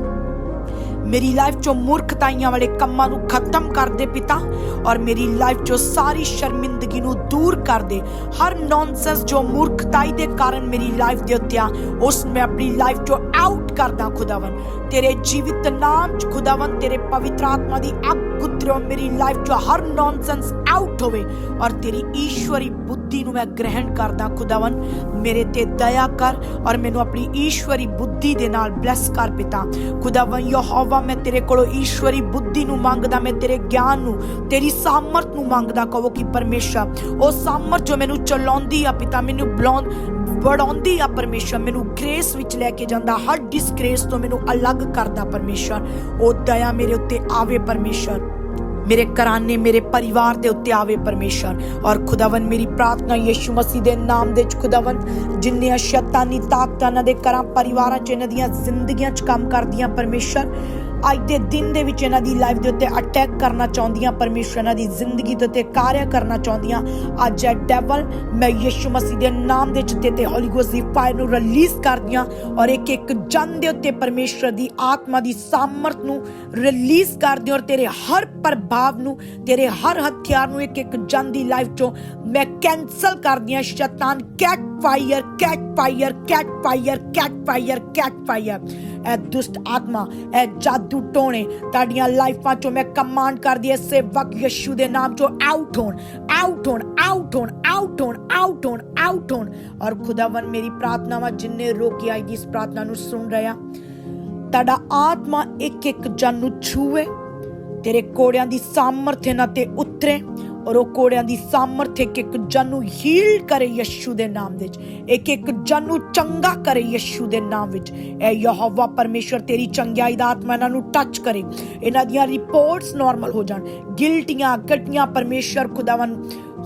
ਮੇਰੀ ਲਾਈਫ ਚੋਂ ਮੂਰਖਤਾਈਆਂ ਵਾਲੇ ਕੰਮਾਂ ਨੂੰ ਖਤਮ ਕਰ ਦੇ ਪਿਤਾ ਔਰ ਮੇਰੀ ਲਾਈਫ ਚੋਂ ਸਾਰੀ ਸ਼ਰਮਿੰਦਗੀ ਨੂੰ ਦੂਰ ਕਰ ਦੇ। ਹਰ ਨੌਨਸੈਂਸ ਜੋ ਮੂਰਖਤਾਈ ਦੇ ਕਾਰਨ ਮੇਰੀ ਲਾਈਫ ਦੇ ਉੱਤੇ ਆ, ਉਸ ਮੈਂ ਆਪਣੀ ਲਾਈਫ ਚੋਂ ਆਊਟ ਕਰਦਾ ਖੁਦਾਵੰ ਤੇਰੇ ਜੀਵਿਤ ਨਾਮ ਚ ਖੁਦਾਵੰ ਤੇਰੇ ਪਵਿੱਤਰ ਆਤਮਾ ਦੀ ਅੱਗ ਉਤਰੋ ਮੇਰੀ ਲਾਈਫ ਚੋਂ ਹਰ ਨੌਨਸੈਂਸ ਆਊਟ ਹੋਵੇ ਔਰ ਤੇਰੀ ਈਸ਼ਵਰੀ ਬੁੱਧੀ ਨੂੰ ਮੈਂ ਗ੍ਰਹਿਣ ਕਰਦਾ ਖੁਦਾਵੰ ਮੇਰੇ ਤੇ ਦਇਆ ਕਰ ਔਰ ਮੈਨੂੰ ਆਪਣੀ ਈਸ਼ਵਰੀ ਬੁੱਧੀ ਦੇ ਨਾਲ ਬਲੈਸ ਕਰ ਪਿਤਾ। ਖੁਦਾਵੰ ਯਹੋਵਾ, ਮੈਂ ਤੇਰੇ ਕੋਲੋਂ ਈਸ਼ਵਰੀ ਬੁੱਧੀ ਨੂੰ ਮੰਗਦਾ, ਮੈਂ ਤੇਰੇ ਗਿਆਨ ਨੂੰ, ਤੇਰੀ ਸਾਮਰਥ ਨੂੰ ਮੰਗਦਾ, ਕਹੋ ਕਿ ਪਰਮੇਸ਼ਰ, ਉਹ ਸਾਮਰਥ ਜੋ ਮੈਨੂੰ ਚਲਾਉਂਦੀ ਆ ਪਿਤਾ, ਮੈਨੂੰ ਬਲਾਉਂ ਵੜਾਉਂਦੀ ਆ ਪਰਮੇਸ਼ਰ, ਮੈਨੂੰ ਗ੍ਰੇਸ ਵਿੱਚ ਲੈ ਕੇ ਜਾਂਦਾ, ਹਰ ਡਿਸਗ੍ਰੇਸ ਤੋਂ ਮੈਨੂੰ ਅਲੱਗ ਕਰਦਾ ਪਰਮੇਸ਼ਰ। ਉਹ ਦਇਆ ਮੇਰੇ ਉੱਤੇ ਆਵੇ ਪਰਮੇਸ਼ਰ। ਮੇਰੇ ਘਰਾਨੇ, ਮੇਰੇ ਪਰਿਵਾਰ ਦੇ ਉੱਤੇ ਆਵੇ ਪਰਮੇਸ਼ਰ। ਔਰ ਖੁਦਾਵੰ ਮੇਰੀ ਪ੍ਰਾਰਥਨਾ ਯਿਸੂ ਮਸੀਹ ਦੇ ਨਾਮ ਦੇ ਵਿੱਚ ਖੁਦਾਵੰ ਜਿੰਨੀਆਂ ਸ਼ੈਤਾਨੀ ਤਾਕਤਾਂ ਇਹਨਾਂ ਦੇ ਘਰਾਂ, ਪਰਿਵਾਰਾਂ ਚ, ਇਹਨਾਂ ਦੀਆਂ ਜ਼ਿੰਦਗੀਆਂ ਚ ਕੰਮ ਕਰਦੀਆਂ ਪਰਮੇਸ਼ਰ ਅੱਜ ਦੇ ਦਿਨ ਦੇ ਵਿੱਚ ਇਹਨਾਂ ਦੀ ਲਾਈਫ ਦੇ ਉੱਤੇ ਅਟੈਕ ਕਰਨਾ ਚਾਹੁੰਦੀਆਂ, ਪਰਮੇਸ਼ਰ ਇਹਨਾਂ ਦੀ ਜ਼ਿੰਦਗੀ ਦੇ ਉੱਤੇ ਕਾਰਿਆ ਕਰਨਾ ਚਾਹੁੰਦੀਆਂ। ਅੱਜ ਹੈ ਡੈਵਲ ਮੈਂ ਯਿਸੂ ਮਸੀਹ ਦੇ ਨਾਮ ਦੇ ਵਿੱਚ ਤੇ ਹੌਲੀ ਗੋਸਟ ਦੀ ਫਾਇਰ ਨੂੰ ਰਿਲੀਜ਼ ਕਰਦੀਆਂ ਔਰ ਇੱਕ ਇੱਕ ਜਨ ਦੇ ਉੱਤੇ ਪਰਮੇਸ਼ਰ ਦੀ ਆਤਮਾ ਦੀ ਸਾਮਰਥ ਨੂੰ ਰਿਲੀਜ਼ ਕਰਦੀ ਔਰ ਤੇਰੇ ਹਰ ਪ੍ਰਭਾਵ ਨੂੰ, ਤੇਰੇ ਹਰ ਹਥਿਆਰ ਨੂੰ ਇੱਕ ਇੱਕ ਜਨ ਦੀ ਲਾਈਫ ਚੋਂ ਮੈਂ ਕੈਨਸਲ ਕਰਦੀ ਹਾਂ ਸ਼ੈਤਾਨ catch fire catch fire catch fire catch fire catch fire ਇਹ ਦੁਸ਼ਟ ਆਤਮਾ, ਇਹ ਜਾਦੂ ਟੋਣੇ ਤੁਹਾਡੀਆਂ ਲਾਈਫਾਂ ਚੋਂ ਮੈਂ ਕਮਾਂਡ ਕਰਦੀ ਐ ਸੇ ਵਕ ਯਿਸੂ ਦੇ ਨਾਮ ਚੋਂ ਆਊਟ ਹੋਣ ਆਊਟ ਹੋਣ ਆਊਟ ਹੋਣ ਆਊਟ ਹੋਣ ਆਊਟ ਹੋਣ ਆਊਟ ਹੋਣ। ਔਰ ਖੁਦਾਵੰ ਮੇਰੀ ਪ੍ਰਾਰਥਨਾਵਾਂ ਜਿੰਨੇ ਰੋਕੀ ਆਈ ਦੀ ਇਸ ਪ੍ਰਾਰਥਨਾ ਨੂੰ ਸੁਣ ਰਿਹਾ ਤੁਹਾਡਾ ਆਤਮਾ ਇੱਕ ਇੱਕ ਜਨ ਨੂੰ ਛੂਏ ਤੇਰੇ ਕੋੜਿਆਂ ਦੀ ਸਾਮਰਥ ਇਹਨਾਂ ਤੇ ਉਤਰੇ ਔਰ ਉਹ ਕੋੜਿਆਂ ਦੀ ਸਾਮਰਥ ਇੱਕ ਇੱਕ ਜਨ ਨੂੰ ਹੀਲ ਕਰੇ ਯਿਸੂ ਦੇ ਨਾਮ ਵਿੱਚ। ਇੱਕ ਇੱਕ ਜਨ ਨੂੰ ਚੰਗਾ ਕਰੇ ਯਿਸੂ ਦੇ ਨਾਮ ਵਿੱਚ। ਐ ਯਹੋਵਾ ਪਰਮੇਸ਼ਰ ਤੇਰੀ ਚੰਗਿਆਈ ਦਾ ਆਤਮਾ ਇਹਨਾਂ ਨੂੰ ਟੱਚ ਕਰੇ। ਇਹਨਾਂ ਦੀਆਂ ਰਿਪੋਰਟਸ ਨਾਰਮਲ ਹੋ ਜਾਣ। ਗਿਲਟੀਆਂ ਗੱਟੀਆਂ ਪਰਮੇਸ਼ਰ ਖੁਦਾਵੰ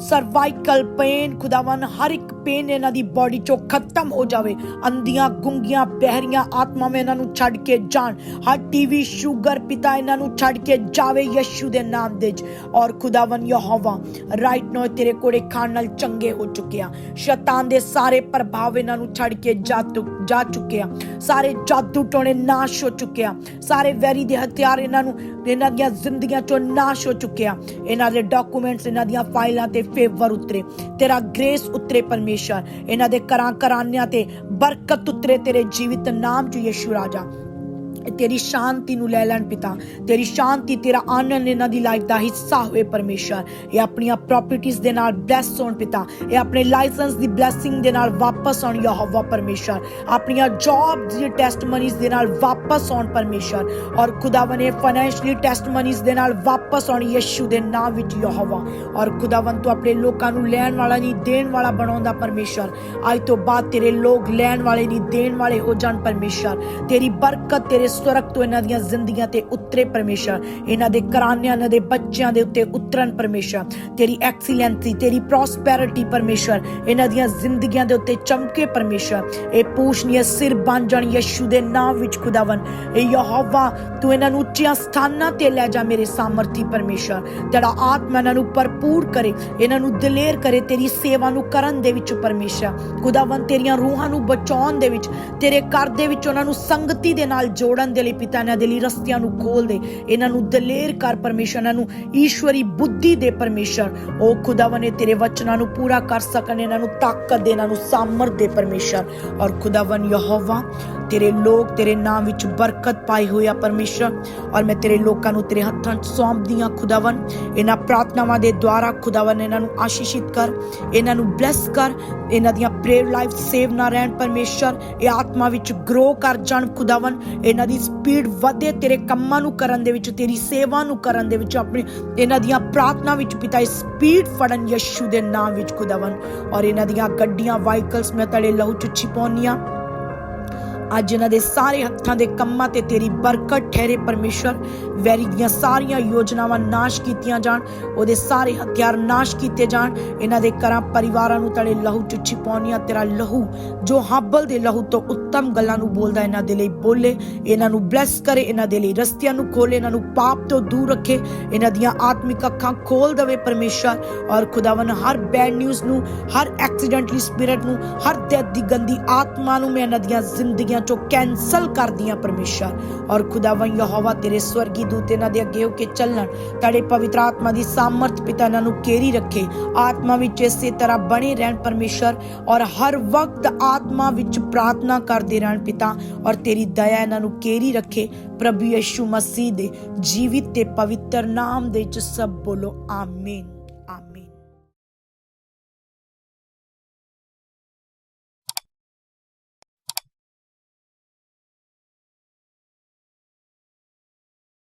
ਸਰਵਾਈਕਲ ਪੇਨ ਖੁਦਾਵੰ ਹਰ ਇੱਕ ਪੇਨ ਇਹਨਾਂ ਦੀ ਬਾਡੀ ਚੋਂ ਖਤਮ ਹੋ ਜਾਵੇ। ਅੰਧੀਆਂ, ਗੁੰਗੀਆਂ ਬਹਿਰੀਆਂ ਆਤਮਾਵਾਂ ਇਹਨਾਂ ਨੂੰ ਛੱਡ ਕੇ ਜਾਣ। ਹਰ ਟੀਵੀ ਸ਼ੂਗਰ ਪਿਤਾ ਇਹਨਾਂ ਨੂੰ ਛੱਡ ਕੇ ਜਾਵੇ ਯਿਸੂ ਦੇ ਨਾਮ ਦੇ ਵਿੱਚ। ਔਰ ਖੁਦਾਵੰ ਯਹੋਵਾ ਰਾਈਟ ਨੋ ਤੇਰੇ ਕੋੜੇ ਖਾਣ ਨਾਲ ਚੰਗੇ ਹੋ ਚੁੱਕਿਆ। ਸ਼ੈਤਾਨ ਦੇ ਸਾਰੇ ਪ੍ਰਭਾਵ ਇਹਨਾਂ ਨੂੰ ਛੱਡ ਕੇ ਜਾ ਤੁ- ਜਾ ਚੁੱਕਿਆ। ਸਾਰੇ ਜਾਦੂ ਟੋਣੇ ਨਾਸ਼ ਹੋ ਚੁੱਕਿਆ। ਸਾਰੇ ਵੈਰੀ ਦੇ ਹਥਿਆਰ ਇਹਨਾਂ ਨੂੰ ਇਹਨਾਂ ਦੀਆਂ ਜ਼ਿੰਦਗੀਆਂ ਚੋਂ ਨਾਸ਼ ਹੋ ਚੁੱਕਿਆ ਇਹਨਾਂ ਦੇ ਡਾਕੂਮੈਂਟਸ ਇਹਨਾਂ ਦੀਆਂ ਫਾਈਲਾਂ ਤੇ ਫੇਵਰ ਉਤਰੇ। ਤੇਰਾ ਗ੍ਰੇਸ ਉਤਰੇ ਪਰਮੇਸ਼ਰ। ਇਹਨਾਂ ਦੇ ਕਰਾਂ ਕਰਾਨਿਆਂ ਤੇ ਬਰਕਤ ਉਤਰੇ। ਤੇਰੇ ਜੀਵਿਤ ਨਾਮ ਚ ਯਿਸੂ ਰਾਜਾ। ਤੇਰੀ ਸ਼ਾਂਤੀ ਨੂੰ ਲੈ ਲੈਣ ਪਿਤਾ। ਤੇਰੀ ਸ਼ਾਂਤੀ, ਤੇਰਾ ਆਨੰਦ ਇਹਨਾਂ ਦੀ ਲਾਈਫ ਦਾ ਹਿੱਸਾ ਹੋਵੇ ਪਰਮੇਸ਼ਰ। ਇਹ ਆਪਣੀਆਂ ਪ੍ਰਾਪਰਟੀਆਂ ਦੇ ਨਾਲ ਬਲੈਸ ਹੋਣ ਪਿਤਾ। ਇਹ ਆਪਣੇ ਲਾਇਸੈਂਸ ਦੀ ਬਲੇਸਿੰਗ ਦੇ ਨਾਲ ਵਾਪਸ ਆਉਣ ਯਹੋਵਾ ਪਰਮੇਸ਼ਰ। ਆਪਣੀਆਂ ਜੌਬ ਦੀ ਟੈਸਟਮਨੀਜ਼ ਦੇ ਨਾਲ ਵਾਪਸ ਆਉਣ ਪਰਮੇਸ਼ਰ। ਔਰ ਖੁਦਾਵੰ ਇਹ ਫਾਈਨੈਂਸ਼ੀਅਲੀ ਟੈਸਟਮਨੀਜ਼ ਦੇ ਨਾਲ ਵਾਪਸ ਆਉਣ ਯਿਸੂ ਦੇ ਨਾਮ ਵਿੱਚ ਯਹੋਵਾ। ਔਰ ਖੁਦਾਵੰ ਤੂੰ ਆਪਣੇ ਲੋਕਾਂ ਨੂੰ ਲੈਣ ਵਾਲਾ ਨਹੀਂ, ਦੇਣ ਵਾਲਾ ਬਣਾਉਂਦਾ ਪਰਮੇਸ਼ਰ। ਅੱਜ ਤੋਂ ਬਾਅਦ ਤੇਰੇ ਲੋਕ ਲੈਣ ਵਾਲੇ ਨਹੀਂ, ਦੇਣ ਵਾਲੇ ਹੋ ਜਾਣ ਪਰਮੇਸ਼ਰ। ਤੇਰੀ ਬਰਕਤ ਤੇਰੇ ਸਵਰਗ ਤੋਂ ਇਹਨਾਂ ਦੀਆਂ ਜ਼ਿੰਦਗੀਆਂ ਤੇ ਉਤਰੇ ਪਰਮੇਸ਼ਰ। ਇਹਨਾਂ ਦੇ ਘਰਾਨਿਆਂ, ਇਹਨਾਂ ਦੇ ਬੱਚਿਆਂ ਦੇ ਉੱਤੇ ਉਤਰਨ ਪਰਮੇਸ਼ਰ। ਤੇਰੀ ਐਕਸੀਲੈਂਸੀ, ਤੇਰੀ ਪ੍ਰੋਸਪੈਰਿਟੀ ਪਰਮੇਸ਼ਰ। ਇਹਨਾਂ ਦੀਆਂ ਜ਼ਿੰਦਗੀਆਂ ਦੇ ਉੱਤੇ ਚਮਕੇ ਪਰਮੇਸ਼ਰ। ਇਹ ਪੂਛਨੀਏ ਸਿਰ ਬਣ ਜਾਣ ਯਿਸੂ ਦੇ ਨਾਮ ਵਿੱਚ ਖੁਦਾਵੰ ਇਹ ਯਹੋਵਾ, ਤੂੰ ਇਹਨਾਂ ਨੂੰ ਉੱਚੀਆਂ ਸਥਾਨਾਂ ਤੇ ਲੈ ਜਾ ਮੇਰੇ ਸਾਮਰਥੀ ਪਰਮੇਸ਼ਰ। ਤੇਰਾ ਆਤਮਾ ਇਹਨਾਂ ਨੂੰ ਭਰਪੂਰ ਕਰੇ। ਇਹਨਾਂ ਨੂੰ ਦਲੇਰ ਕਰੇ ਤੇਰੀ ਸੇਵਾ ਨੂੰ ਕਰਨ ਦੇ ਵਿੱਚ ਪਰਮੇਸ਼ਰ। ਖੁਦਾਵੰ ਤੇਰੀਆਂ ਰੂਹਾਂ ਨੂੰ ਬਚਾਉਣ ਦੇ ਵਿੱਚ, ਤੇਰੇ ਘਰ ਦੇ ਵਿੱਚ ਉਹਨਾਂ ਨੂੰ ਸੰਗਤੀ ਦੇ ਨਾਲ ਜੋੜ ਜੋੜਨ ਦੇ ਲਈ ਪਿਤਾ ਇਹਨਾਂ ਦੇ ਲਈ ਰਸਤਿਆਂ ਨੂੰ ਖੋਲ ਦੇ, ਇਹਨਾਂ ਨੂੰ ਦਲੇਰ ਕਰ ਪਰਮੇਸ਼ਰ, ਇਹਨਾਂ ਨੂੰ ਈਸ਼ਵਰੀ ਬੁੱਧੀ ਦੇ ਪਰਮੇਸ਼ਰ। ਉਹ ਖੁਦਾਵੰ ਤੇਰੇ ਵਚਨਾਂ ਨੂੰ ਪੂਰਾ ਕਰ ਸਕਣ, ਇਹਨਾਂ ਨੂੰ ਤਾਕਤ ਦੇ, ਇਹਨਾਂ ਨੂੰ ਸਾਮਰਥ ਦੇ ਪਰਮੇਸ਼ਰ। ਔਰ ਖੁਦਾਵੰ ਯਹੋਵਾ, ਤੇਰੇ ਲੋਕ ਤੇਰੇ ਨਾਮ ਵਿੱਚ ਬਰਕਤ ਪਾਈ ਹੋਈ ਪਰਮੇਸ਼ਰ। ਔਰ ਮੈਂ ਤੇਰੇ ਲੋਕਾਂ ਨੂੰ ਤੇਰੇ ਹੱਥਾਂ 'ਚ ਸੌਂਪਦੀ ਹਾਂ ਖੁਦਾਵੰ ਇਹਨਾਂ ਪ੍ਰਾਰਥਨਾਵਾਂ ਦੇ ਦੁਆਰਾ ਖੁਦਾਵੰ ਇਹਨਾਂ ਨੂੰ ਆਸ਼ੀਸ਼ਿਤ ਕਰ, ਇਹਨਾਂ ਨੂੰ ਬਲੈਸ ਕਰ, ਇਹਨਾਂ ਦੀਆਂ ਪ੍ਰੇਅਰ ਲਾਈਫ ਸੇਵ ਨਾ ਰਹਿਣ ਪਰਮੇਸ਼ਰ। ਇਹ ਆਤਮਾ ਵਿੱਚ ਗਰੋ ਕਰ ਜਾਣ ਖੁਦਾਵੰ ਇਹਨਾਂ ਦੀ ਸਪੀਡ ਵਧੇ ਤੇਰੇ ਕੰਮਾਂ ਨੂੰ ਕਰਨ ਦੇ ਵਿੱਚ, ਤੇਰੀ ਸੇਵਾ ਨੂੰ ਕਰਨ ਦੇ ਵਿੱਚ, ਆਪਣੀ ਇਹਨਾਂ ਦੀਆਂ ਪ੍ਰਾਰਥਨਾ ਵਿੱਚ ਪਿਤਾ ਸਪੀਡ ਫੜਨ ਯਸ਼ੂ ਦੇ ਨਾਮ ਵਿੱਚ ਖੁਦਾਵੰ ਔਰ ਇਹਨਾਂ ਦੀਆਂ ਗੱਡੀਆਂ ਵਾਹੀਕਲਸ ਮੈਂ ਤੜੇ ਲਹੂ ਚ ਛਿਪਾਉਣੀਆਂ ਅੱਜ ਇਹਨਾਂ ਦੇ ਸਾਰੇ ਹੱਥਾਂ ਦੇ ਕੰਮਾਂ ਤੇ ਤੇਰੀ ਬਰਕਤ ਠਹਿਰੇ ਪਰਮੇਸ਼ਰ ਵੈਰੀ ਦੀਆਂ ਸਾਰੀਆਂ ਯੋਜਨਾਵਾਂ ਨਾਸ਼ ਕੀਤੀਆਂ ਜਾਣ, ਉਹਦੇ ਸਾਰੇ ਹਥਿਆਰ ਨਾਸ਼ ਕੀਤੇ ਜਾਣ। ਇਹਨਾਂ ਦੇ ਘਰਾਂ, ਪਰਿਵਾਰਾਂ ਨੂੰ ਤੜੇ ਲਹੂ ਚ ਛਿਪਾਉਣੀਆਂ ਤੇਰਾ ਲਹੂ ਜੋ ਹਾਬਲ ਦੇ ਲਹੂ ਤੋਂ ਉੱਤਮ ਗੱਲਾਂ ਨੂੰ ਬੋਲਦਾ, ਇਹਨਾਂ ਦੇ ਲਈ ਬੋਲੇ, ਇਹਨਾਂ ਨੂੰ ਬਲੈਸ ਕਰੇ, ਇਹਨਾਂ ਦੇ ਲਈ ਰਸਤਿਆਂ ਨੂੰ ਖੋਲੇ, ਇਹਨਾਂ ਨੂੰ ਪਾਪ ਤੋਂ ਦੂਰ ਰੱਖੇ, ਇਹਨਾਂ ਦੀਆਂ ਆਤਮਿਕ ਅੱਖਾਂ ਖੋਲ ਦੇਵੇ ਪਰਮੇਸ਼ਰ ਔਰ ਖੁਦਾਵੰ ਹਰ ਬੈਡ ਨਿਊਜ਼ ਨੂੰ, ਹਰ ਐਕਸੀਡੈਂਟਲੀ ਸਪਿਰਿਟ ਨੂੰ, ਹਰ death ਦੀ ਗੰਦੀ ਆਤਮਾ ਨੂੰ ਮੈਂ ਇਹਨਾਂ ਦੀਆਂ ਜ਼ਿੰਦਗੀਆਂ ਚੋਂ ਕੈਨਸਲ ਕਰਦੀਆਂ ਪਰਮੇਸ਼ਰ। ਔਰ ਖੁਦਾਵੰ ਯਹੋਵਾ ਤੇਰੇ ਸਵਰਗੀ ਦੂਤ ਇਹਨਾਂ ਦੇ ਅੱਗੇ ਹੋ ਕੇ ਚੱਲਣ। ਤੇਰੇ ਪਵਿੱਤਰ ਆਤਮਾ ਦੀ ਸਾਮਰਥ ਪਿਤਾ ਇਹਨਾਂ ਨੂੰ ਕੇਰੀ ਰੱਖੇ। ਆਤਮਾ ਵਿੱਚ ਇਸੇ ਤਰ੍ਹਾਂ ਬਣੇ ਰਹਿਣ ਪਰਮੇਸ਼ਰ। ਔਰ ਹਰ ਵਕਤ ਆਤਮਾ ਵਿੱਚ ਪ੍ਰਾਰਥਨਾ ਕਰਦੇ ਰਹਿਣ ਪਿਤਾ। ਔਰ ਤੇਰੀ ਦਇਆ ਇਹਨਾਂ ਨੂੰ ਕੇਰੀ ਰੱਖੇ। ਪ੍ਰਭੂ ਯਿਸੂ ਮਸੀਹ ਦੇ ਜੀਵਿਤ ਤੇ ਪਵਿੱਤਰ ਨਾਮ ਦੇ ਵਿੱਚ ਸਭ ਬੋਲੋ ਆਮੀਨ ਆਮੀਨ।